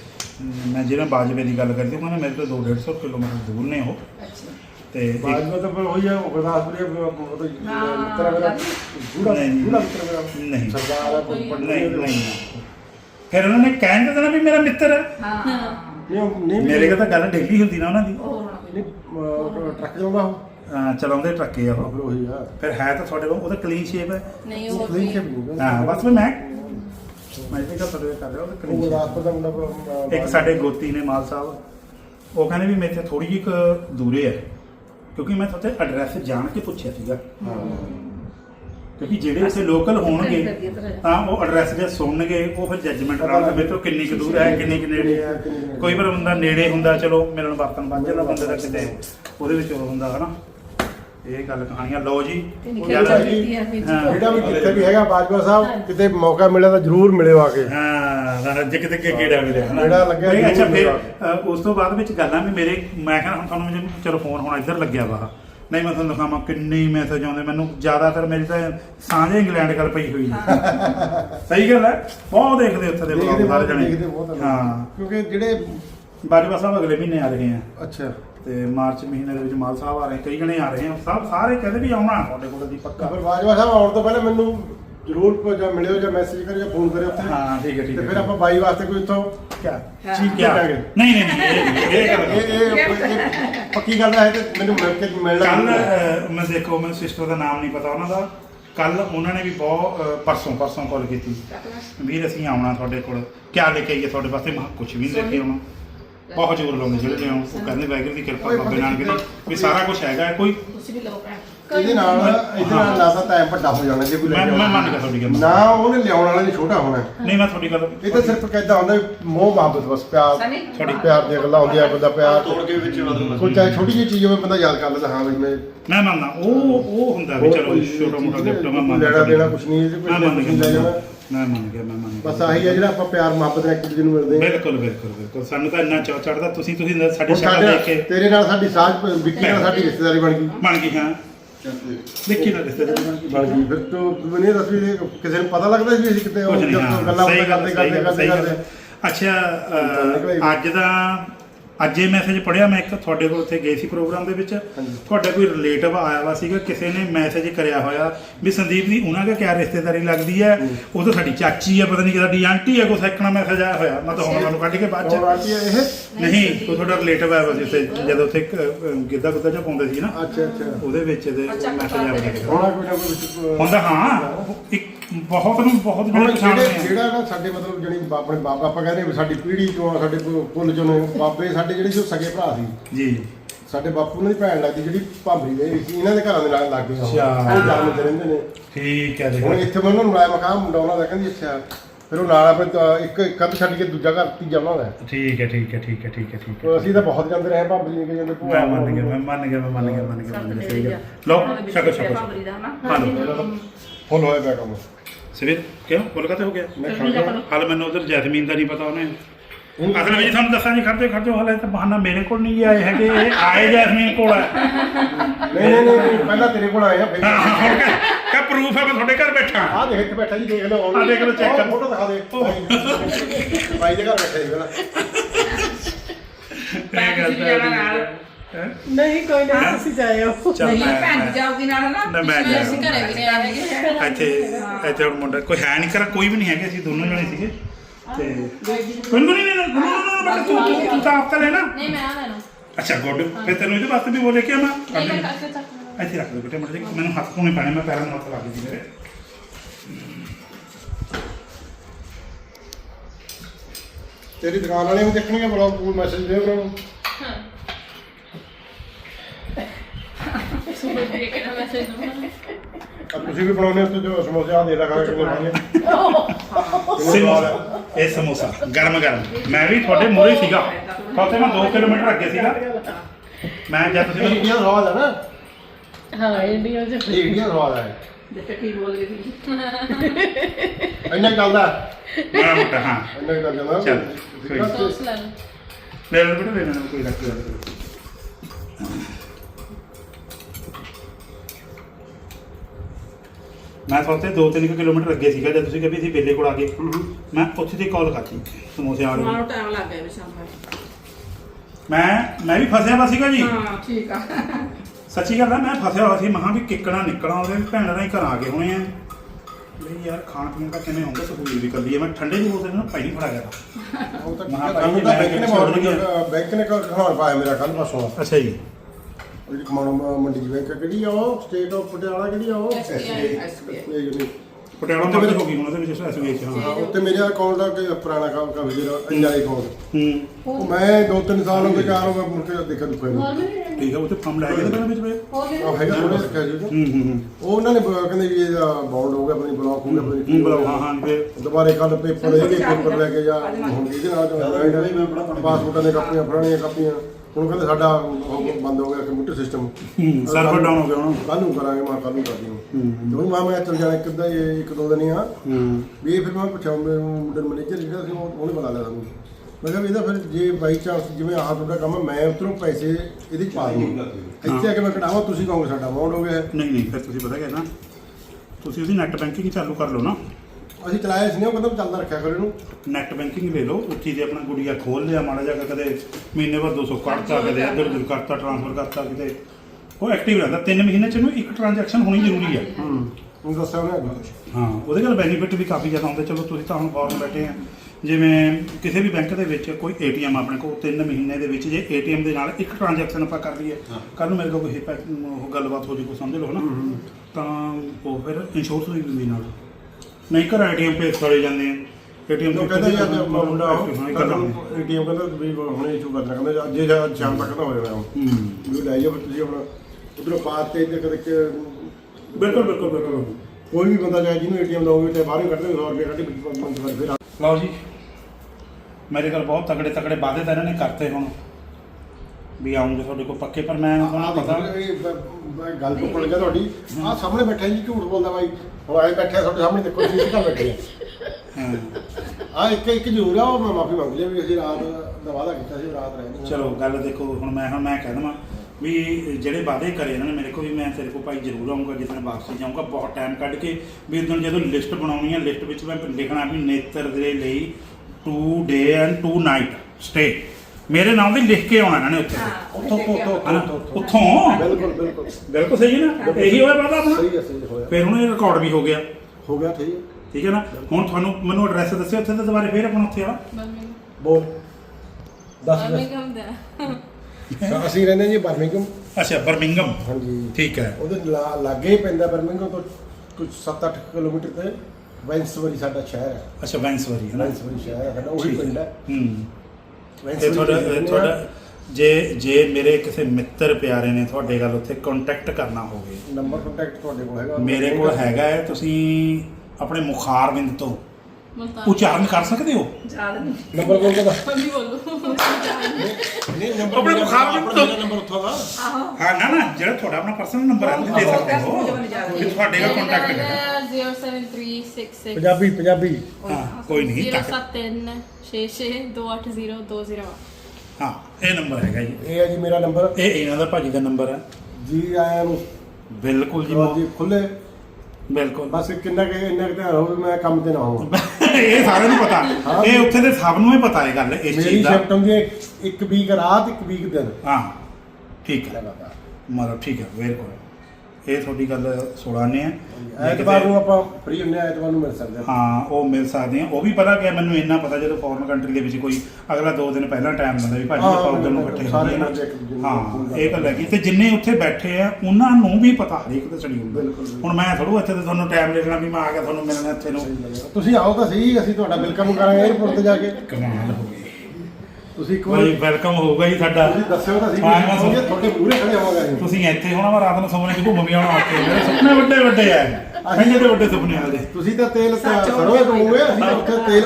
ਮੈਂ ਜਿਹੜਾ ਬਾਜਵੇ ਦੀ ਗੱਲ ਕਰਦੀ ਉਹ ਕਹਿੰਦਾ ਮੇਰੇ ਤੋਂ 250 ਕਿਲੋਮੀਟਰ ਦੂਰ ਨੇ ਉਹ। ਅੱਛਾ। ਤੇ ਵਿੱਚ ਤਾਂ ਫਿਰ ਉਹੀ ਆ ਉਹ ਗੁਰਦਾਸਪੁਰ ਉਹ ਹਾਂ, ਮਿੱਤਰ ਮੇਰਾ। ਗੂੜਾ ਨਹੀਂ। ਗੂੜਾ ਮਿੱਤਰ ਮੇਰਾ। ਨਹੀਂ। ਸਰਦਾਰ ਆ ਕੋਈ ਨਹੀਂ ਨਹੀਂ। ਫਿਰ ਉਹਨਾਂ ਨੇ ਕਹਿਣ ਦਿੱਤਾ ਨਾ ਵੀ ਮੇਰਾ ਮਿੱਤਰ ਹੈ। ਹਾਂ ਉਹ- ਮੇਰੇ ਕੋਲ ਤਾਂ ਗੱਲ ਡੇਲੀ ਹੁੰਦੀ ਨਾ ਉਹਨਾਂ ਦੀ। ਉਹ ਟਰੱਕ ਚਲਾਉਂਦਾ ਉਹ। ਚਲਾਉਂਦੇ ਟਰੱਕੇ ਆ ਉਹ। ਫਿਰ ਉਹੀ ਆ। ਫਿਰ ਹੈ ਤਾਂ ਤੁਹਾਡੇ ਕੋਲ ਉਹਦਾ ਕਲੀਨ ਸ਼ੇਪ ਹੈ। ਨਹੀਂ ਉਹ ਉਹ ਕਲੀਨ ਸ਼ੇਪ ਨਹੀਂ। ਹਾਂ ਬਸ ਮੈਂ ਮੈਂ ਇਹ ਤਾਂ ਤੁਹਾਡੇ ਕਰ ਰਿਹਾ ਉਹਦਾ ਉਹ ਕਲੀਨ ਸ਼ੇਪ ਗੁਰਦਾਸਪੁਰ ਦਾ ਮੁੰਡਾ ਅਹ, ਇੱਕ ਸਾਡੇ ਗੋਤੀ ਨੇ ਮਾਲ ਸਾਹਿਬ। ਉਹ ਕਹਿੰਦੇ ਵੀ ਮੇਰੇ ਤੋਂ ਥੋੜੀ ਜਿਹੀ ਕੁ ਦੂਰੇ ਹੈ ਕਿਉਂਕਿ ਮੈਂ ਤੁਹਾਡੇ ਐਡਰੈਸ ਜਾਣ ਕੇ ਪੁੱਛਿਆ ਸੀਗਾ। ਹਾਂ। ਕਿਉਂਕਿ ਜਿਹੜੇ ਉੱਥੇ ਲੋਕਲ ਹੋਣਗੇ। ਤਾਂ ਉਹ ਐਡਰੈਸ ਜੇ ਸੁਣਨਗੇ ਉਹ ਫਿਰ ਜੱਜਮੈਂਟ ਕਰਾਉਣਗੇ ਮੇਰੇ ਤੋਂ ਕਿੰਨੀ ਕੁ ਦੂਰ ਹੈ ਕਿੰਨੀ ਕੁ ਨੇੜੇ ਹੈ। ਕੋਈ ਵਾਰ ਬੰਦਾ ਨੇੜੇ ਹੁੰਦਾ ਚਲੋ ਮਿਲਣ ਵਰਤਨ ਬਣ ਜਾਂਦਾ ਬੰਦੇ ਦਾ ਕਿਤੇ ਉਹਦੇ ਵਿੱਚ ਉਹ ਹੁੰਦਾ ਹਨਾ। ਇਹ ਗੱਲ ਕਹਾਣੀਆਂ ਲਓ ਜੀ। ਕੀਤੀ ਜੀ। ਜਿਹੜਾ ਵੀ ਜਿੱਥੇ ਵੀ ਹੈਗਾ ਬਾਜਵਾ ਸਾਹਿਬ ਕਿਤੇ ਮੌਕਾ ਮਿਲਿਆ ਤਾਂ ਜ਼ਰੂਰ ਮਿਲਿਓ ਆ ਕੇ। ਹਾਂ ਰੱਜ ਕਿਤੇ ਕਿ ਕੀੜਾ ਮਿਲਿਆ ਹਨਾ? ਕੀੜਾ ਲੱਗਿਆ ਨਹੀਂ, ਅੱਛਾ ਫਿਰ ਉਸ ਤੋਂ ਬਾਅਦ ਵਿੱਚ ਗੱਲਾਂ ਵੀ ਮੇਰੇ ਮੈਂ ਕਹਿੰਦਾ ਹੁਣ ਤੁਹਾਨੂੰ ਮੈਨੂੰ ਚਲੋ ਫੋਨ ਹੁਣ ਇੱਧਰ ਲੱਗਿਆ ਵਾ। ਨਹੀਂ ਮੈਂ ਤੁਹਾਨੂੰ ਦਿਖਾਵਾਂ ਕਿੰਨੇ ਮੈਸੇਜ ਆਉਂਦੇ। ਮੈਨੂੰ ਜ਼ਿਆਦਾਤਰ ਮੇਰੀ ਤਾਂ ਸਾਂਝੇ ਇੰਗਲੈਂਡ ਗੱਲ ਪਈ ਹੋਈ ਹੈ। ਸਹੀ ਗੱਲ ਹੈ? ਬਹੁਤ ਦੇਖਦੇ ਉੱਥੇ ਦੇ ਬਲੌਗ ਸਾਰੇ ਬਹੁਤ ਜਣੇ। ਹਾਂ। ਕਿਉਂਕਿ ਜਿਹੜੇ ਬਾਜਵਾ ਸਾਹਿਬ ਅਗਲੇ ਮਹੀਨੇ ਆ ਰਹੇ ਆ। ਅੱਛਾ। ਤੇ ਮਾਰਚ ਮਹੀਨੇ ਦੇ ਵਿੱਚ ਮਾਲ ਸਾਹਿਬ ਆ ਰਹੇ ਕਈ ਜਣੇ ਆ ਰਹੇ ਆ। ਸਭ ਸਾਰੇ ਕਹਿੰਦੇ ਵੀ ਆਉਣਾ। ਤੁਹਾਡੇ ਕੋਲ ਦੀ ਪੱਕਾ ਪਰ ਬਾਜਵਾ ਸਾਹਿਬ ਆਉਣ ਤੋਂ ਪਹਿਲਾਂ ਮੈਨੂੰ ਜ਼ਰੂਰ ਜਾਂ ਮਿਲਿਓ ਜਾਂ ਮੈਸੇਜ ਕਰਿਓ ਜਾਂ ਫੋਨ ਕਰਿਓ ਉੱਥੇ। ਹਾਂ ਠੀਕ ਹੈ ਠੀਕ ਤੇ ਹੈ। ਫਿਰ ਆਪਾਂ ਬਾਈ ਵਾਸਤੇ ਕੋਈ ਇੱਥੋਂ ਕਿਆ? ਹਾਂ। ਕਿਆ ਭੇਜਾਂਗੇ। ਨਹੀਂ ਨਹੀਂ ਨਹੀਂ ਇਹ- ਇਹ ਇਹ ਪੱਕੀ ਗੱਲ ਹੈ ਤੇ ਮੈਨੂੰ ਮਿਲ ਕੇ ਮਿਲਣਾ ਕੱਲ। ਮੈਂ ਦੇਖੋ ਮੈਨੂੰ ਸਿਸਟਰ ਦਾ ਨਾਮ ਨਹੀਂ ਪਤਾ ਉਹਨਾਂ ਦਾ। ਕੱਲ ਉਹਨਾਂ ਨੇ ਵੀ ਬਹੁਤ ਪਰਸੋਂ ਪਰਸੋਂ ਕਾਲ ਕੀਤੀ। ਵੀਰ ਅਸੀਂ ਆਉਣਾ ਤੁਹਾਡੇ ਕੋਲ। ਕਿਆ ਲੈ ਕੇ ਆਈਏ ਤੁਹਾਡੇ ਵਾਸਤੇ? ਮੈਂ ਕੁਝ ਵੀ ਨਹੀਂ ਲੈ ਕੇ ਆਉਣਾ। ਬਹੁਤ ਜ਼ੋਰ ਲਾਉਂਦੇ ਜਿਹੜੇ ਲਿਆਉਣ ਉਹ ਕਹਿੰਦੇ ਵੈਗਰ ਦੀ ਕਿਰਪਾ ਬਾਬੇ ਨਾਨਕ ਕੀ ਦੀ ਵੀ ਸਾਰਾ ਕੁਝ ਹੈਗਾ ਹੈ, ਕੋਈ ਤੁਸੀਂ ਵੀ ਲਓ ਭੈਣ। ਇਹਦੇ ਨਾਲ ਇਹਦੇ ਨਾਲ ਨਾ ਤਾਂ ਟਾਈਮ ਵੱਡਾ ਹੋ ਜਾਣਾ ਜੇ ਕੋਈ ਲੈ ਮੈਂ ਮੈਂ। ਮੰਨ ਗਿਆ ਤੁਹਾਡੀ ਗੱਲ। ਨਾ ਉਹਨੇ ਲਿਆਉਣ ਵਾਲੇ ਨੇ ਛੋਟਾ ਹੋਣਾ। ਨਹੀਂ ਮੈਂ ਤੁਹਾਡੀ ਗੱਲ ਇਹ ਤਾਂ ਸਿਰਫ ਕਹਿੰਦਾ ਹੁੰਦਾ ਵੀ ਮੋਹ ਮੁਹੱਬਤ ਬਸ ਪਿਆਰ ਸਨੀ? ਥੋੜੀ ਪਿਆਰ ਦੀਆਂ ਗੱਲਾਂ ਹੁੰਦੀਆਂ ਬੰਦਾ ਪਿਆਰ ਤੋੜ ਕੇ ਵਿੱਚ ਮਤਲਬ ਕੋਈ ਚਾਹੇ ਛੋਟੀ ਜਿਹੀ ਚੀਜ਼ ਹੋਵੇ ਬੰਦਾ ਯਾਦ ਕਰ ਲੈਂਦਾ ਹਾਂ ਵੀ ਮੈਂ ਮੈਂ ਮੰਨਦਾ। ਉਹ ਉਹ ਹੁੰਦਾ ਵੀ ਉਹ ਚਲੋ ਛੋਟਾ ਮੋਟਾ ਗਿਫਟ ਮੈਂ ਮੰਨਦਾ ਲੈਣਾ ਦੇਣਾ ਕੁਛ ਨਹੀਂ, ਇਹਦੇ ਕੋਈ ਮੈਂ ਮੰਨ ਲੈ ਗਿਆ ਜਾਣਾ। ਮੈਂ ਮੰਨ ਗਿਆ ਮੈਂ ਮੰਨ ਗਿਆ ਬਸ ਆਹੀ ਹੈ ਜਿਹੜਾ ਆਪਾਂ ਪਿਆਰ ਮੁਹੱਬਤ ਨਾਲ ਇੱਕ ਦੂਜੇ ਨੂੰ ਮਿਲਦੇ ਹਾਂ। ਬਿਲਕੁਲ ਬਿਲਕੁਲ ਬਿਲਕੁਲ। ਸਾਨੂੰ ਤਾਂ ਇੰਨਾ ਚਾਅ ਚੜਦਾ ਤੁਸੀਂ ਤੁਸੀਂ ਸਾਡੇ ਹੁਣ ਸ਼ਕਲ ਦੇਖ ਸਾਡੇ ਕੇ। ਤੇਰੇ ਨਾਲ ਸਾਡੀ ਸਾਂਝ ਵਿੱਕੀ ਨਾਲ ਸਾਡੀ ਰਿਸ਼ਤੇਦਾਰੀ ਬਣ ਗਈ। ਬਣ ਗਈ ਹਾਂ। ਦੇਖੀ ਨਾ ਰਿਸ਼ਤੇਦਾਰੀ ਬਣ ਗਈ। ਫਿਰ ਤੋਂ ਮੈਨੂੰ ਦੱਸ ਵੀ ਕਿਸੇ ਨੂੰ ਪਤਾ ਲੱਗਦਾ ਸੀ ਵੀ ਅਸੀਂ ਕਿਤੇ ਉਹ ਕੁਝ ਨਹੀਂ ਜਦੋਂ ਹਾਂ। ਗੱਲਾਂ ਸਹੀ ਗੱਲ ਕਰਦੇ ਸਹੀ ਕਰਦੇ ਗੱਲ, ਸਹੀ ਕਰਦੇ। ਗੱਲ। ਕਰਦੇ ਅੱਛਾ ਅਹ, ਅੱਜ ਦਾ ਅੱਜ ਇਹ ਮੈਸੇਜ ਪੜਿਆ ਮੈਂ ਇੱਕ ਤੁਹਾਡੇ ਕੋਲ ਉੱਥੇ ਗਏ ਸੀ ਪ੍ਰੋਗਰਾਮ ਦੇ ਵਿੱਚ। ਤੁਹਾਡਾ ਕੋਈ ਰਿਲੇਟਿਵ ਆਇਆ ਵਾ ਸੀਗਾ ਕਿਸੇ ਨੇ ਮੈਸੇਜ ਕਰਿਆ ਹੋਇਆ ਵੀ ਸੰਦੀਪ ਦੀ ਉਹਨਾਂ ਦਾ ਕਿਆ ਰਿਸ਼ਤੇਦਾਰੀ ਲੱਗਦੀ ਹੈ? ਉਹ ਤਾਂ ਸਾਡੀ ਚਾਚੀ ਹੈ ਪਤਾ ਨਹੀਂ ਕਿ ਸਾਡੀ ਆਂਟੀ ਹੈ ਕੋਈ ਸੈਕਣਾ ਮੈਸੇਜ ਆਇਆ ਹੋਇਆ। ਮੈਂ ਤਾਂ ਹੁਣ ਤੁਹਾਨੂੰ ਕੱਢ ਕੇ ਬਾਅਦ ਹੋਰ ਚ ਆਂਟੀ ਇਹ? ਨਹੀਂ ਕੋਈ ਤੁਹਾਡਾ ਰਿਲੇਟਿਵ ਆਇਆ ਸੀ ਉੱਥੇ ਜਦੋਂ ਉੱਥੇ ਗਿੱਧਾ ਗੁੱਧਾ ਜਿਹਾ ਪਾਉਂਦੇ ਸੀ ਨਾ। ਅੱਛਾ ਅੱਛਾ। ਉਹਦੇ ਵਿੱਚ ਦੇ ਮੈਸੇਜ ਪਤਾ ਆਇਆ ਨਹੀਂ। ਹੋਣਾ ਕੋਈ ਨਾ ਕੋਈ ਵਿੱਚ ਹੁੰਦਾ ਹਾਂ। ਇੱਕ ਬਹੁਤ ਨੂੰ ਬਹੁਤ ਹੁਣ ਜਿਹੜੇ ਪਛਾਣਦੇ ਜਿਹੜੇ ਆ। ਜਿਹੜਾ ਨਾ ਸਾਡੇ ਮਤਲਬ ਜਿਹੜੀ ਆਪਣੇ ਬਾਬਾ ਆਪਾਂ ਕਹਿੰਦੇ ਵੀ ਸਾਡੀ ਪੀੜ੍ਹੀ ਚੋਂ ਆ, ਸਾਡੇ ਪੁ- ਪੁੱਲ ਚੋਂ ਨੇ ਬਾਬੇ ਸਾਡੇ ਜਿਹੜੇ ਸੀ ਉਹ ਸਗੇ ਭਰਾ ਸੀ। ਜੀ। ਸਾਡੇ ਬਾਪੂ ਉਹਨਾਂ ਦੀ ਭੈਣ ਲੱਗਦੀ ਜਿਹੜੀ ਭਾਂਬਰੀ ਦੇ ਸੀ ਇਹਨਾਂ ਦੇ ਘਰਾਂ ਦੇ ਨਾਲ ਲੱਗ ਗਏ ਉਹ। ਅੱਛਾ। ਜਨਮ ਤੇ ਰਹਿੰਦੇ ਨੇ। ਠੀਕ ਹੈ ਹੁਣ ਦੇਖੋ ਇੱਥੇ ਮੈਂ ਉਹਨਾਂ ਨੂੰ ਲਾਇਆ ਮਕਾਨ ਮੁੰਡਾ ਉਹਨਾਂ ਦਾ ਕਹਿੰਦੀ ਅੱਛਾ ਫਿਰ ਉਹ ਨਾਲ ਆਪਣੇ ਤਾਂ ਇੱਕ ਇੱਕ ਅੱਧ ਛੱਡ ਕੇ ਦੂਜਾ ਘਰ ਤੀਜਾ ਬਣਾਉਂਦਾ ਹੈ। ਠੀਕ ਹੈ ਠੀਕ ਹੈ ਠੀਕ ਹੈ ਠੀਕ ਹੈ ਠੀਕ ਤੇ ਹੈ ਅਸੀਂ ਤਾਂ ਬਹੁਤ ਜਾਂਦੇ ਰਹੇ ਭਾਂਬਰੀ ਨੇ ਕਿ ਜਾਂਦੇ ਮੈਂ ਮੰਨ ਗਿਆ ਮੈਂ ਮੰਨ ਗਿਆ ਮੈਂ ਮੰਨ ਗਿਆ ਮੰਨ ਗਿਆ ਮੰਨ ਗਿਆ ਸਹੀ ਗੱਲ। ਲਓ ਛਕੋ ਛਕੋ ਛਕੋ ਦਾ ਨਾ। ਹਾਂ ਲਓ ਫੁੱਲ ਹੋਇਆ ਪਿਆ ਕੰਮ। ਸਵੇਰ ਕਿਉਂ? ਕੋਲਕਾਤਾ ਹੋ ਗਿਆ ਮੈਂ ਖਾ ਗਿਆ। ਹਾਲ ਮੈਨੂੰ ਉਧਰ ਜੈਸਮੀਨ ਦਾ ਨਹੀਂ ਪਤਾ ਉਹਨੇ। ਅਸਲ ਵਿੱਚ ਤੁਹਾਨੂੰ ਦੱਸਾਂ ਜੀ ਖਰਚੇ ਖਰਚੇ ਹਾਲੇ ਤਾਂ ਬਹਾਨਾ ਮੇਰੇ ਕੋਲ ਨਹੀਂ ਆਏ ਹੈਗੇ ਇਹ ਆਏ ਜੈਸਮੀਨ ਕੋਲ ਹੈ ਨਹੀਂ ਨਹੀਂ ਨਹੀਂ ਪਹਿਲਾਂ ਤੇਰੇ ਕੋਲ ਆਏ ਆ ਫਿਰ ਕਾ ਪ੍ਰੂਫ ਹੈ ਮੈਂ ਤੁਹਾਡੇ ਘਰ ਬੈਠਾ। ਆਹ ਦੇਖ ਇੱਥੇ ਬੈਠਾ ਜੀ ਦੇਖ ਲਓ ਆਹ ਦੇਖ ਲਓ, check ਕਰ। ਫੋਟੋ ਦਿਖਾ ਦੇ। ਭਾਈ ਭਾਈ ਦੇ ਘਰ ਬੈਠਾ ਜੀ ਪਹਿਲਾਂ। ਤੁਸੀਂ ਵੀ ਜਾਣਾ ਨਾਲ। ਹੈਂ? ਨਹੀਂ ਕੋਈ ਨਹੀਂ ਤੁਸੀਂ ਜਾਇਓ। ਚੱਲ ਨਹੀਂ ਭੈਣ ਮੈਂ- ਜੀ ਜਾਊਗੀ ਨਾਲ ਨਾ ਨਾ ਮੈਂ ਪਿਛਲੇ ਗਿਆ। ਅਸੀਂ ਘਰੇ ਵੀ ਨਹੀਂ ਆਵੇਗੇ ਇੱਥੇ ਇੱਥੇ ਹੁਣ ਮੁੰਡਾ ਕੋਈ ਹੈ ਨਹੀਂ ਕਰ ਕੋਈ ਵੀ ਨਹੀਂ ਹੈਗੇ ਅਸੀਂ ਦੋਨੋਂ ਜਣੇ ਸੀਗੇ। ਤੇ ਕੋਈ ਨਹੀਂ ਨਹੀਂ ਨਹੀਂ ਨਹੀਂ ਤੂੰ ਤੂੰ ਤੂੰ ਤਾਂ ਆਪ ਤਾਂ ਲੈਣਾ? ਨਹੀਂ ਮੈਂ ਆ ਲੈਣਾ। ਅੱਛਾ ਗੁੱਡ। ਫਿਰ ਤੈਨੂੰ ਇਹਦੇ ਵਾਸਤੇ ਵੀ ਬੋਲੇ ਕਿ ਮੈਂ ਨਹੀਂ ਮੈਂ ਲੈਣਾ ਇੱਥੇ ਰੱਖ ਦੋ ਬੇਟੇ ਮੜ ਮੈਨੂੰ ਹੱਥ ਧੋਣੇ ਪੈਣੇ ਮੈਂ ਪੈਰਾਂ ਨੂੰ ਹੱਥ ਲੱਗ ਗਈ ਮੇਰੇ ਤੇਰੀ ਦੁਕਾਨ ਵਾਲੇ ਵੀ ਦੇਖਣਗੇ ਬਲੌਗ ਪੂਰ ਮੈਸੇਜ ਦੇ ਉਹਨਾਂ ਨੂੰ ਸੁਬਹ ਦੇ ਕੇ ਨਾ ਮੈਸੇਜ ਦੂੰਗਾ ਆ ਤੁਸੀਂ ਵੀ ਬਣਾਉਣੇ ਉੱਤੇ ਜੋ ਸਮੋਸੇ ਆ ਦੇ ਖਾਣੇ ਕਿੰਨੇ ਸਵਾਦ ਹੈ? ਇਹ ਸਮੋਸਾ ਗਰਮ ਗਰਮ। ਮੈਂ ਵੀ ਤੁਹਾਡੇ ਮੂਹਰੇ ਸੀਗਾ। ਉੱਥੇ ਮੈਂ 2 ਕਿਲੋਮੀਟਰ ਅੱਗੇ ਸੀਗਾ। ਮੈਂ ਜਦ ਤੁਸੀਂ ਇਹ ਮੈਨੂੰ ਇੰਡੀਆ ਸਵਾਦ ਹੈ ਨਾ। ਹਾਂ ਇੰਡੀਆ ਚ ਇਹ ਇੰਡੀਆ ਸਵਾਦ ਹੈ ਦੇਖੋ ਕੀ ਬੋਲ ਗਈ ਸੀ। ਇੰਨਾ ਚੱਲਦਾ। ਮਾੜਾ ਮੋਟਾ ਹਾਂ। ਇੰਨਾ ਚੱਲ ਜਾਂਦਾ। ਚੱਲ, ਕੋਈ ਨੀ। ਸੌਸ ਲੈ ਲਓ। ਲੈ ਲੈ ਬੇਟੇ ਲੈ ਲੈਣਾ ਕੋਈ ਰੱਖ ਲੈ ਮੈਂ ਸੋਚਿਆ 2-3 ਕਿਲੋਮੀਟਰ ਅੱਗੇ ਸੀਗਾ ਜਦ ਤੁਸੀਂ ਕਹਿੰਦੇ ਸੀ ਬੇਲੇ ਕੋਲ ਆ ਗਏ। ਮੈਂ ਉੱਥੇ ਦੀ ਕਾਲ ਕਰਤੀ ਸਮੋਸੇ ਵਾਲੇ ਨੂੰ। ਮਾਨੂੰ ਟਾਈਮ ਲੱਗ ਗਿਆ ਵੀ ਸ਼ਾਮ ਨੂੰ। ਮੈਂ ਮੈਂ ਵੀ ਫਸਿਆ ਵਾ ਸੀਗਾ ਜੀ। ਹਾਂ ਠੀਕ ਆ। ਸੱਚੀ ਗੱਲ ਆ ਮੈਂ ਫਸਿਆ ਹੋਇਆ ਸੀ। ਮਹਾਂ ਵੀ ਕਿੱਕਣਾ ਨਿਕਲਣਾ ਉਹਦੇ ਭੈਣ ਨਾਲ ਹੀ ਘਰ ਆ ਗਏ ਹੋਣੇ ਆ। ਨਹੀਂ ਯਾਰ ਖਾਣ ਪੀਣ ਦਾ ਕਿਵੇਂ ਹੋਊਗਾ ਸਕੂਲ ਵੀ ਕਰਦੀ ਹੈ ਮੈਂ ਠੰਡੇ ਦੀ ਬੋਤਲ ਨਾ ਪਹਿਲੀ ਫੜਾ ਗਿਆ ਉਹ ਤਾਂ ਮਹਾਂ ਭਾਈ ਬੈਂਕ ਨੇ ਮਾਰ ਬੈਂਕ ਨੇ ਕਹਾਣ ਪਾਇਆ ਮੇਰਾ ਕੱਲ ਪਾਸੋਂ ਅੱਛਾ ਜੀ। ਜਿਹੜੀ ਕਮਾਣੋ ਮੰਡੀ ਦੀ ਬੈਂਕ ਕਿਹੜੀ ਆ ਉਹ? ਸਟੇਟ ਆਫ ਪਟਿਆਲਾ ਕਿਹੜੀ ਆ ਉਹ? SBI ਇਹ ਜਿਹੜੀ ਪਟਿਆਲਾ ਮਰਦ ਹੋ ਗਈ ਹੁਣ ਉਹਦੇ ਵਿੱਚ ਐਸਬੀਆਈ ਚ ਹਾਂ। ਉੱਤੇ ਮੇਰੇ ਅਕਾਊਂਟ ਦਾ ਕੋਈ ਪੁਰਾਣਾ ਕੰਮ ਕੰਮ ਜਿਹੜਾ ਇੰਨਾ ਅਕਾਊਂਟ ਹੂੰ। ਉਹ ਮੈਂ ਦੋ ਤਿੰਨ ਸਾਲ ਹੋ ਗਏ ਹੋ ਗਏ ਮੁੜ ਕੇ ਦੇਖਿਆ ਦੁੱਖੇ ਨੂੰ ਹੋਰ ਵੀ ਨਹੀਂ ਠੀਕ ਹੈ ਤੇ ਫਾਰਮ ਲੈ ਗਏ ਨਾ ਵਿੱਚ ਵੇ? ਹੋਰ ਵੀ ਉਹ ਹੈਗਾ ਥੋੜਾ ਰੱਖਿਆ ਜੀ। ਹੂੰ ਹੂੰ ਉਹ ਉਹਨਾਂ ਨੇ ਬ- ਕਹਿੰਦੇ ਵੀ ਇਹਦਾ ਬਾਉਂਡ ਹੋ ਗਿਆ ਆਪਣੀ ਬਲੌਕ ਹੋ ਗਿਆ ਆਪਣੀ ਹੂੰ ਬਲਾਓ ਹਾਂ ਹਾਂ ਫਿਰ ਦੁਬਾਰੇ ਕੱਲ ਪੇਪਰ ਇਹਦੇ ਪੇਪਰ ਲੈ ਕੇ ਜਾ ਹੁਣ ਇਹਦੇ ਨਾਲ ਜੋ ਪਾਸਪੋਰਟਾਂ ਦੀਆਂ ਕਾਪੀਆਂ ਫੜਾਉਣੀਆਂ ਕਾਪੀਆਂ। ਹੁਣ ਕਹਿੰਦੇ ਸਾਡਾ ਉਹ ਬੰਦ ਹੋ ਗਿਆ ਕੰਪਿਊਟਰ ਸਿਸਟਮ ਸਰਵਰ ਡਾਊਨ ਹੋ ਗਿਆ ਹੁਣ। ਕੱਲ ਨੂੰ ਕਰਾਂਗੇ ਮੈਂ ਕੱਲ ਨੂੰ ਕਰਦੀ ਹਾਂ। ਹੁਣ ਮੈਂ ਮੈਂ ਚੱਲ ਜਾਣਾ ਇੱਕ ਅੱਧਾ ਇਹ ਇੱਕ ਦੋ ਦਿਨ ਆ। ਹੂੰ। ਵੀ ਫਿਰ ਮੈਂ ਪੁੱਛਿਆ ਮੁੰਡੇ ਮੈਨੇਜਰ ਜਿਹੜਾ ਸੀ ਉਹ- ਉਹਨੇ ਬੁਲਾ ਲਿਆ ਸਾਨੂੰ। ਮੈਂ ਕਿਹਾ ਵੀ ਇਹਦਾ ਫਿਰ ਜੇ ਬਾਈ ਚਾਂਸ ਜਿਵੇਂ ਆਹ ਤੁਹਾਡਾ ਕੰਮ ਹੈ ਮੈਂ ਉਧਰੋਂ ਪੈਸੇ ਇਹਦੇ ਚ ਪਾ ਦੂੰਗਾ। ਇੱਥੇ ਆ ਕੇ ਮੈਂ ਕਢਾਵਾਂ ਤੁਸੀਂ ਕਹੋਗੇ ਸਾਡਾ ਅਮਾਉਂਟ ਹੋ ਗਿਆ। ਨਹੀਂ ਨਹੀਂ ਫਿਰ ਤੁਸੀਂ ਪਤਾ ਕਿਆ ਨਾ ਤੁਸੀਂ ਉਹਦੀ ਨੈਟ ਬੈਂਕਿੰਗ ਚਾਲੂ ਕਰ ਲਓ ਨਾ। ਅਸੀਂ ਚਲਾਇਆ ਸੀ ਨਾ ਉਹ ਕਹਿੰਦਾ ਵੀ ਚੱਲਦਾ ਰੱਖਿਆ ਕਰੋ ਇਹਨੂੰ। ਨੈਟ ਬੈਂਕਿੰਗ ਲੈ ਲਓ ਉੱਚੀ ਦੇ ਆਪਣਾ ਗੁੜੀਆ ਖੋਲ ਲਿਆ ਮਾੜਾ ਜਿਹਾ ਕਦੇ ਮਹੀਨੇ ਬਾਅਦ 200 ਕੱਢਤਾ ਕਦੇ ਇੱਧਰ ਉੱਧਰ ਕਰਤਾ ਟ੍ਰਾਂਸਫਰ ਕਰਤਾ ਕਿਤੇ। ਉਹ ਐਕਟਿਵ ਰਹਿੰਦਾ। 3 ਮਹੀਨੇ ਚ ਇਹਨੂੰ ਇੱਕ ਟ੍ਰਾਂਜੈਕਸ਼ਨ ਹੋਣੀ ਜ਼ਰੂਰੀ ਹੈ ਹੂੰ ਉਹ ਦੱਸਿਆ ਉਹਨੇ ਅੱਗੇ। ਹਾਂ ਉਹਦੇ ਨਾਲ ਬੈਨੀਫਿਟ ਵੀ ਕਾਫੀ ਜ਼ਿਆਦਾ ਹੁੰਦੇ ਚਲੋ ਤੁਸੀਂ ਤਾਂ ਹੁਣ ਫੋਰਨ ਬੈਠੇ ਆ। ਜਿਵੇਂ ਕਿਸੇ ਵੀ ਬੈਂਕ ਦੇ ਵਿੱਚ ਕੋਈ ਏਟੀਐਮ ਆਪਣੇ ਕੋਲ 3 ਮਹੀਨੇ ਦੇ ਵਿੱਚ ਜੇ ਏਟੀਐਮ ਦੇ ਨਾਲ ਇੱਕ ਟ੍ਰਾਂਜੈਕਸ਼ਨ ਆਪਾਂ ਕਰ ਲਈਏ ਕੱਲ ਨੂੰ ਮੇਰੇ ਕੋਲ ਕੋਈ ਉਹ ਗੱਲਬਾਤ ਹੋ ਜੇ ਕੋਈ ਸਮਝ ਲਓ ਨਾ ਤਾਂ ਉਹ ਫਿਰ ਇੰਸ਼ੋਰੈਂਸ ਹੋਈ ਹੁੰਦੀ ਨਾਲ। ਨਹੀਂ ਘਰ ਏਟੀਐਮ ਪੇ ਫੜੇ ਜਾਂਦੇ ਆ। ਏਟੀਐਮ ਉਹ ਕਹਿੰਦਾ ਯਾਰ ਜੇ ਮੁੰਡਾ ਹਾਂ ਇੱਕ ਅੱਧਾ ਹੂੰ ਏਟੀਐਮ ਕਹਿੰਦਾ ਵੀ ਹੁਣੇ ਇਸ਼ੂ ਕਰਨਾ ਕਹਿੰਦਾ ਅੱਜ ਜੇ ਸ਼ਾਮ ਤੱਕ ਨਾ ਹੋ ਜਾਣਾ ਉਹ। ਵੀ ਲੈ ਜਾਓ ਫਿਰ ਤੁਸੀਂ ਆਪਣਾ ਉਧਰੋਂ ਬਾਤ ਤੇ ਇੱਧਰ ਕਦੇ ਕਿ ਬਿਲਕੁਲ ਬਿਲਕੁਲ ਬਿਲਕੁਲ। ਕੋਈ ਵੀ ਬੰਦਾ ਚਾਹੇ ਜਿਹਨੂੰ ਏਟੀਐਮ ਦੋਗੇ ਤੇ ਬਾਹਰੋਂ ਕੱਢ ਦੇ 100 ਰੁਪਏ ਕੱਢ ਕੇ ਵਿੱਚ ਫਿਰ ਫਿਰ ਲਓ ਜੀ ਮੇਰੇ ਕੋਲ ਬਹੁਤ ਤਕੜੇ ਤਕੜੇ ਵਾਅਦੇ ਤਾਂ ਇਹਨਾਂ ਨੇ ਕਰਤੇ ਹੁਣ। ਵੀ ਆਉਂਗੇ ਤੁਹਾਡੇ ਕੋਲ ਪੱਕੇ ਪਰ ਮੈਂ ਤੁਹਾਨੂੰ ਪਤਾ। ਇਹ ਬ- ਬ- ਗੱਲ ਤੋਂ ਪੜ ਗਿਆ ਤੁਹਾਡੀ। ਆਹ ਸਾਹਮਣੇ ਬੈਠਾ ਜੀ ਝੂਠ ਬੋਲਦਾ ਬਾਈ। ਹੁਣ ਆਏ ਬੈਠੇ ਆ ਤੁਹਾਡੇ ਸਾਹਮਣੇ ਦੇਖੋ ਤੁਸੀਂ ਕਿੱਥੇ ਬੈਠੇ ਆ। ਹਾਂ। ਆ ਇੱਕ ਇੱਕ ਜ਼ਰੂਰ ਆ ਉਹ ਮੈਂ ਮਾਫੀ ਮੰਗ ਲਈ ਵੀ ਅਸੀਂ ਰਾਤ ਦਾ ਵਾਅਦਾ ਕੀਤਾ ਸੀ ਰਾਤ ਰਹਿ ਚਲੋ ਗੱਲ ਦੇਖੋ ਹੁਣ ਮੈਂ ਹੁਣ ਮੈਂ ਕਹਿ ਦਵਾਂ ਵੀ ਜਿਹੜੇ ਵਾਅਦੇ ਕਰੇ ਇਹਨਾਂ ਨੇ ਮੇਰੇ ਕੋਲ ਵੀ ਮੈਂ ਤੇਰੇ ਕੋਲ ਭਾਈ ਜ਼ਰੂਰ ਆਉਂਗਾ ਜਿੱਦਣ ਵਾਪਸੀ ਜਾਊਂਗਾ ਬਹੁਤ ਟਾਈਮ ਕੱਢ ਕੇ ਵੀ ਉਦੋਂ ਜਦੋਂ ਲਿਸਟ ਬਣਾਉਣੀ ਹੈ ਲਿਸਟ ਵਿੱਚ ਮੈਂ ਲਿਖਣਾ ਵੀ ਨੇਤਰ ਦੇ ਲਈ today and tonight stay ਮੇਰੇ ਨਾਮ ਦੀ ਲਿਖ ਕੇ ਆਉਣਾ ਇਹਨਾਂ ਨੇ ਉੱਥੇ। ਉੱਥੋਂ ਉੱਥੋਂ ਉੱਥੋਂ। ਬਿਲਕੁਲ ਬਿਲਕੁਲ। ਬਿਲਕੁਲ ਸਹੀ ਹੈ ਨਾ? ਇਹੀ ਹੋਇਆ ਆਪਣਾ? ਸਹੀ ਹੈ ਸਹੀ ਹੋਇਆ। ਫਿਰ ਹੁਣ ਇਹ ਰਿਕਾਰਡ ਵੀ ਹੋ ਗਿਆ। ਹੋ ਗਿਆ ਠੀਕ ਹੈ। ਠੀਕ ਹੈ ਨਾ? ਹੁਣ ਤੁਹਾਨੂੰ ਮੈਨੂੰ ਐਡਰੈਸ ਦੱਸਿਓ ਉੱਥੇ ਤੇ ਦੁਬਾਰੇ ਫੇਰ ਆਪਣਾ ਉੱਥੇ ਆਣਾ ਬੋਲ। ਦੱਸ ਦੱਸ ਦਾ। ਅਸੀਂ ਰਹਿੰਦੇ ਜੀ ਬਰਮਿੰਗਮ ਅੱਛਾ ਬਰਮਿੰਗਮ ਹਾਂਜੀ। ਠੀਕ ਹੈ। ਉਹਦੇ ਲਾ- ਲਾਗੇ ਹੀ ਪੈਂਦਾ ਬਰਮਿੰਗਮ ਤੋਂ ਕੁਝ 7-8 ਕਿਲੋਮੀਟਰ ਤੇ ਵੈਂਸਵਰੀ ਸਾਡਾ ਸ਼ਹਿਰ ਹੈ। ਅੱਛਾ ਵੈਂਸਵਰੀ ਹੈ ਨਾ? ਵੈਂਸਵਰੀ ਸ਼ਹਿਰ ਹੈ ਸਾਡਾ ਉਹੀ ਠੀਕ ਪਿੰਡ ਹੈ। ਹੂੰ। ਤੇ ਤੁਹਾਡਾ ਤੁਹਾਡਾ। ਜੇ ਜੇ ਮੇਰੇ ਕਿਸੇ ਮਿੱਤਰ ਪਿਆਰੇ ਨੇ ਤੁਹਾਡੇ ਗੱਲ ਉੱਥੇ ਕੰਟੈਕਟ ਕਰਨਾ ਹੋਵੇ ਨੰਬਰ ਕੰਟੈਕਟ ਤੁਹਾਡੇ ਕੋਲ ਹੈਗਾ ਮੇਰੇ ਕੋਲ ਹੈਗਾ ਹੈ ਤੁਸੀਂ ਆਪਣੇ ਮੁਖਾਰਬਿੰਦ ਤੋਂ ਉਚਾਰਨ ਕਰ ਸਕਦੇ ਹੋ? ਨਹੀਂ। ਨੰਬਰ ਕੋਲ ਕਿਹਦਾ ਮੰਮੀ ਬੋਲੋ। ਨਹੀਂ ਨੰਬਰ ਆਪਣੇ ਤੋਂ- ਨੰਬਰ ਉੱਥੋਂ ਦਾ। ਆਹੋ। ਹਾਂ ਨਾ ਨਾ ਜਿਹੜਾ ਤੁਹਾਡਾ ਆਪਣਾ ਪਰਸਨਲ ਨੰਬਰ ਹੈ ਤੁਸੀਂ ਦੇ ਸਕਦੇ ਹੋ। ਵੀ ਤੁਹਾਡੇ ਨਾਲ ਕੰਟੈਕਟ ਕਰਨਾ 07366 ਪੰਜਾਬੀ ਪੰਜਾਬੀ। ਹਾਂ ਕੋਈ ਨਹੀਂ ਤੱਕ। 07366280208 ਹਾਂ ਇਹ ਨੰਬਰ ਹੈਗਾ ਜੀ। ਇਹ ਹੈ ਜੀ ਮੇਰਾ ਨੰਬਰ ਇਹ ਇਹਨਾਂ ਦਾ ਭਾਜੀ ਦਾ ਨੰਬਰ ਹੈ। ਜੀ ਆਇਆਂ ਨੂੰ। ਬਿਲਕੁਲ ਜੀ। ਜੀ ਖੁੱਲੇ ਬਿਲਕੁਲ। ਬਸ ਕਿੰਨਾ ਕਿ ਇੰਨਾ ਕਿ ਧਿਆਨ ਹੋਵੇ ਮੈਂ ਕੰਮ ਤੇ ਨਾ ਹੋਵਾਂ। ਇਹ ਸਾਰਿਆਂ ਨੂੰ ਪਤਾ। ਇਹ ਉੱਥੇ ਦੇ ਸਭ ਨੂੰ ਹੀ ਪਤਾ ਇਹ ਗੱਲ ਇਸ ਮੇਰੀ ਚੀਜ਼ ਦਾ। ਸ਼ਿਫਟ ਹੁੰਦੀ ਹੈ ਇੱਕ- ਇੱਕ ਵੀਕ ਰਾਤ ਇੱਕ ਵੀਕ ਦਿਨ। ਹਾਂ। ਠੀਕ ਹੈ। ਲਗਾਤਾਰ ਮਤਲਬ ਠੀਕ ਹੈ ਬਿਲਕੁਲ। ਇਹ ਤੁਹਾਡੀ ਗੱਲ ਸੋੜਾਨੇ ਆ ਐਤਵਾਰ ਨੂੰ ਆਪਾਂ ਫ੍ਰੀ ਹੁੰਦੇ ਆ ਐਤਵਾਰ ਨੂੰ ਮਿਲ ਸਕਦੇ ਹਾਂ। ਹਾਂ ਉਹ ਮਿਲ ਸਕਦੇ ਆ ਉਹ ਵੀ ਪਤਾ ਕਿ ਮੈਨੂੰ ਇੰਨਾ ਪਤਾ ਜਦੋਂ ਫੋਰਨ ਕੰਟਰੀ ਦੇ ਵਿੱਚ ਕੋਈ ਅਗਲਾ 2 ਦਿਨ ਪਹਿਲਾਂ ਟਾਈਮ ਦਿੰਦਾ ਵੀ ਭਾਜੀ ਆਪਾਂ ਉਧਰ ਨੂੰ ਇਕੱਠੇ ਹਾਂ। ਇਹ ਗੱਲ ਹੈਗੀ ਤੇ ਜਿੰਨੇ ਉੱਥੇ ਬੈਠੇ ਆ ਉਹਨਾਂ ਨੂੰ ਵੀ ਪਤਾ ਹਰੇਕ ਦਾ ਬਿਲਕੁਲ, ਬਿਲਕੁਲ। ਹੁਣ ਮੈਂ ਥੋੜੂ ਇੱਥੇ ਤੇ ਤੁਹਾਨੂੰ ਟਾਈਮ ਲਿਖਣਾ ਵੀ ਮੈਂ ਆ ਗਿਆ ਤੁਹਾਨੂੰ ਮਿਲਣਾ ਇੱਥੇ ਨੂੰ। ਤੁਸੀਂ ਆਓ ਤਾਂ ਸਹੀ ਅਸੀਂ ਤੁਹਾਡਾ ਵੈਲਕਮ ਕਰਾਂਗੇ 에어ਪੋਰਟ ਤੇ ਜਾ ਕੇ। ਕਮਾਲ ਹੋ ਤੁਸੀਂ ਇੱਕ ਕੋਈ ਵਾਰੀ ਵੈਲਕਮ ਹੋਊਗਾ ਜੀ ਸਾਡਾ। ਤੁਸੀਂ ਦੱਸਿਓ ਤਾਂ ਸਹੀ ਹਾਂ, ਮੈਂ ਆਉਂਗੇ ਤੁਹਾਡੇ ਪੂਰੇ ਖੜੇ ਹੋਵਾਂਗੇ ਅਸੀਂ। ਤੁਸੀਂ ਇੱਥੇ ਹੋਣਾ ਵਾ ਰਾਤ ਨੂੰ ਸੌਣੇ ਚ ਘੁੰਮ ਵੀ ਆਉਣਾ ਉੱਥੇ? ਮੇਰੇ ਸੁਪਨੇ ਵੱਡੇ ਵੱਡੇ ਆ। ਅਸੀਂ ਦੇ ਵੱਡੇ ਸੁਪਨੇ ਆਦੇ ਤੁਸੀਂ ਤਾਂ ਤੇਲ ਸੱਚ ਹੋ ਸਰੋਂ ਗਿਆ। ਕਹੋਗੇ ਅਸੀਂ ਤਾਂ ਉੱਥੇ ਤੇਲ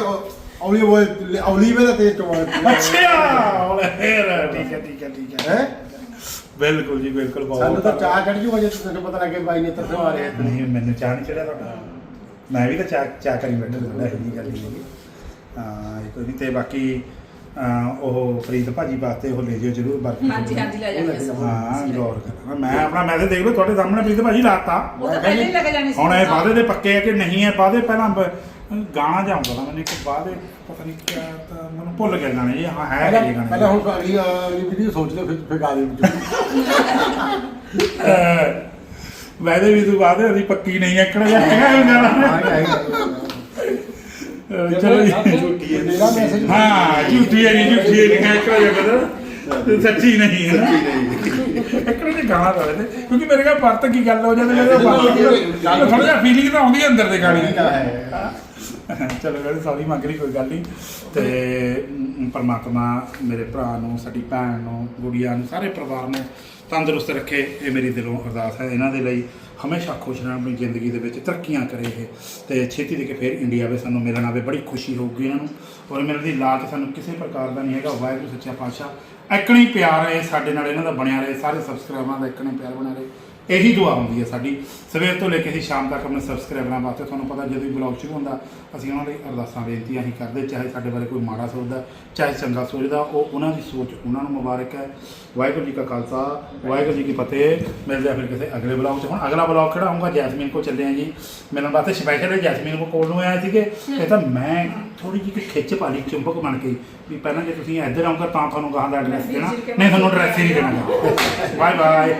ਔਲੀਵ ਆਇਲ ਔਲੀਵੇ ਦਾ ਤੇਲ ਚਵਾਂਗੇ ਅੱਛਾ ਫੇਰ ਠੀਕ ਹੈ ਠੀਕ ਹੈ ਠੀਕ ਹੈ। ਹੈ? ਬਿਲਕੁਲ ਜੀ ਬਿਲਕੁਲ ਬਹੁਤ ਸਾਨੂੰ ਤਾਂ ਚਾਹ ਚੜ ਜੂਗਾ ਜੇ ਤੁਹਾਨੂੰ ਪਤਾ ਲੱਗੇ ਬਾਈ ਨੇ ਤਰਸੋਂ ਆ ਰਹੇ ਨਹੀਂ ਮੈਨੂੰ ਚਾਹ ਨਹੀਂ ਚੜਿਆ ਤੁਹਾਡਾ। ਮੈਂ ਵੀ ਤਾਂ ਚਾਹ ਚਾਹ ਕਰੀ ਬੈਠਾ ਤੁਹਾਡਾ ਇਹ ਗੱਲ ਨਹੀਂ ਹੈਗੀ। ਹਾਂ ਇਹ ਕੋਈ ਨਹੀਂ ਤੇ ਬਾਕੀ ਅਹ, ਉਹ ਫਰੀਦ ਭਾਜੀ ਵਾਸਤੇ ਉਹ ਲੈ ਜਿਓ ਜਰੂਰ ਬਰਫੀ ਹਾਂਜੀ ਹਾਂਜੀ ਲੈ ਜਾਵਾਂਗੇ ਅਸੀਂ। ਹਾਂ ਗੌਰ ਕਰਨਾ ਮੈਂ ਆਪਣਾ ਮੈਸੇਜ ਦੇਖ ਲਓ ਤੁਹਾਡੇ ਸਾਹਮਣੇ ਫਰੀਦ ਭਾਜੀ ਲਾਤਾ। ਉਹ ਤਾਂ ਪਹਿਲੇ ਹੀ ਲੱਗ ਜਾਣੀ ਸੀ। ਹੁਣ ਇਹ ਵਾਅਦੇ ਦੇ ਪੱਕੇ ਆ ਕਿ ਨਹੀਂ ਹੈ ਵਾਅਦੇ ਪਹਿਲਾਂ ਬ- ਗਾਣਾ ਜਾਉਂਦਾ ਨਾ ਮੈਨੂੰ ਇੱਕ ਵਾਅਦੇ ਪਤਾ ਨਹੀਂ ਕਿਆ ਤਾਂ ਮੈਨੂੰ ਭੁੱਲ ਗਿਆ ਗਾਣੇ ਇਹ ਹਾਂ ਹੈ ਇਹ ਗਾਣੇ। ਪਹਿਲਾਂ ਹੁਣ ਅਗਲੀ ਅਗਲੀ ਵੀਡੀਓ ਸੋਚ ਲਿਓ ਫਿਰ ਫਿਰ ਗਾ ਦੇ ਵਿੱਚ। ਅਹ ਵੀ ਤੂੰ ਵਾਅਦੇ ਅਸੀਂ ਪੱਕੀ ਨਹੀਂ ਐਕੜ ਜਾ ਹੈਗਾ ਇਹ ਗਾਣਾ ਅਹ ਚਲੋ ਜੀ। ਮੇਰਾ ਮੈਸੇਜ ਹਾਂ ਝੂਠੀ ਹੈ ਨਹੀਂ ਝੂਠੀ ਹੈ ਨਹੀਂ ਐਕੜ ਜਾ ਕਰ। ਸੱਚੀ ਨਹੀਂ। ਹੈ ਨਾ। ਐਕੜ ਦੇ ਗਾਣਾ ਤਾਂ ਵੈਸੇ ਕਿਉਂਕਿ ਮੇਰੇ ਕੋਲ ਪਰਤ ਕੀ ਗੱਲ ਹੋ ਜਾਂਦੀ ਮੇਰੇ ਕੋਲ ਥੋੜਾ ਜਿਹਾ ਫੀਲਿੰਗ ਤਾਂ ਆਉਂਦੀ ਹੈ ਅੰਦਰ ਦੇ ਗਾਣੇ। ਦੀ ਚਲੋ ਗੱਲ ਸਾਰੀ ਮੰਗ ਰਹੀ ਕੋਈ ਗੱਲ ਨਹੀਂ। ਤੇ ਪਰਮਾਤਮਾ ਮੇਰੇ ਭਰਾ ਨੂੰ ਸਾਡੀ ਭੈਣ ਨੂੰ ਗੁੜੀਆ ਨੂੰ ਸਾਰੇ ਪਰਿਵਾਰ ਨੂੰ ਤੰਦਰੁਸਤ ਰੱਖੇ। ਇਹ ਮੇਰੀ ਦਿਲੋਂ ਅਰਦਾਸ ਹੈ ਇਹਨਾਂ ਦੇ ਲਈ। ਹਮੇਸ਼ਾ ਖੁਸ਼ ਰਹਿਣ ਆਪਣੀ ਜ਼ਿੰਦਗੀ ਦੇ ਵਿੱਚ ਤਰੱਕੀਆਂ ਕਰੇ ਇਹ। ਤੇ ਛੇਤੀ ਦੇ ਕੇ ਫਿਰ ਇੰਡੀਆ ਵਿੱਚ ਸਾਨੂੰ ਮਿਲਣ ਆਵੇ, ਬੜੀ ਖੁਸ਼ੀ ਹੋਊਗੀ ਇਹਨਾਂ ਨੂੰ। ਔਰ ਮੇਰੇ ਦੀ ਲਾਜ ਸਾਨੂੰ ਕਿਸੇ ਪ੍ਰਕਾਰ ਦਾ ਨਹੀਂ ਹੈਗਾ। ਵਾਹਿਗੁਰੂ ਸੱਚਾ ਪਾਤਸ਼ਾਹ ਐਕਣੀ ਪਿਆਰ ਹੈ ਸਾਡੇ ਨਾਲ, ਇਹਨਾਂ ਦਾ ਬਣਿਆ ਰਹੇ, ਸਾਰੇ ਸਬਸਕ੍ਰਾਈਬਰਾਂ ਦਾ ਐਕਣੀ ਪਿਆਰ ਬਣਿਆ ਰਹੇ। ਇਹੀ ਦੁਆ ਹੁੰਦੀ ਹੈ ਸਾਡੀ। ਸਵੇਰ ਤੋਂ ਲੈ ਕੇ ਅਸੀਂ ਸ਼ਾਮ ਤੱਕ ਆਪਣੇ ਸਬਸਕ੍ਰਾਈਬਰਾਂ ਵਾਸਤੇ ਤੁਹਾਨੂੰ ਪਤਾ ਜਦੋਂ ਵੀ ਬਲੌਗ ਸ਼ੁਰੂ ਹੁੰਦਾ ਅਸੀਂ ਉਹਨਾਂ ਲਈ ਅਰਦਾਸਾਂ ਬੇਨਤੀਆਂ ਹੀ ਕਰਦੇ ਚਾਹੇ ਸਾਡੇ ਬਾਰੇ ਕੋਈ ਮਾੜਾ ਸੋਚਦਾ ਚਾਹੇ ਚੰਗਾ ਸੋਚਦਾ ਉਹ ਉਹਨਾਂ ਦੀ ਸੋਚ ਉਹਨਾਂ ਨੂੰ ਮੁਬਾਰਕ ਹੈ। ਵਾਹਿਗੁਰੂ ਜੀ ਕਾ ਖਾਲਸਾ ਵਾਹਿਗੁਰੂ ਜੀ ਕੀ ਫਤਿਹ। ਮਿਲਦੇ ਆ ਫਿਰ ਕਿਸੇ ਅਗਲੇ ਬਲੌਗ 'ਚ। ਹੁਣ ਅਗਲਾ ਬਲੌਗ ਕਿਹੜਾ ਹੋਊਗਾ? ਜੈਸਮੀਨ ਕੋ ਚੱਲੇ ਆ ਜੀ। ਮਿਲਣ ਵਾਸਤੇ ਸਪੈਸ਼ਲ ਜੈਸਮੀਨ ਕੋ ਕੋਲ ਨੂੰ ਆਏ ਸੀਗੇ। ਇਹ ਤਾਂ ਮੈਂ ਥੋੜੀ ਜਿਹੀ ਖਿੱਚ ਪਾ ਲਈ ਚੁੰਬਕ ਬਣ ਕੇ। ਵੀ ਪਹਿਲਾਂ ਜੇ ਤੁਸੀਂ ਇੱਧਰ ਆਉਂਗਾ ਤਾਂ ਤੁਹਾਨੂੰ ਗਾਹਾਂ ਦਾ ਐਡਰੈਸ ਦੇਣਾ। ਨਹੀਂ ਤੁਹਾਨੂੰ ਐਡਰੈਸ ਹੀ ਨਹੀਂ ਦੇਣਾ। Bye bye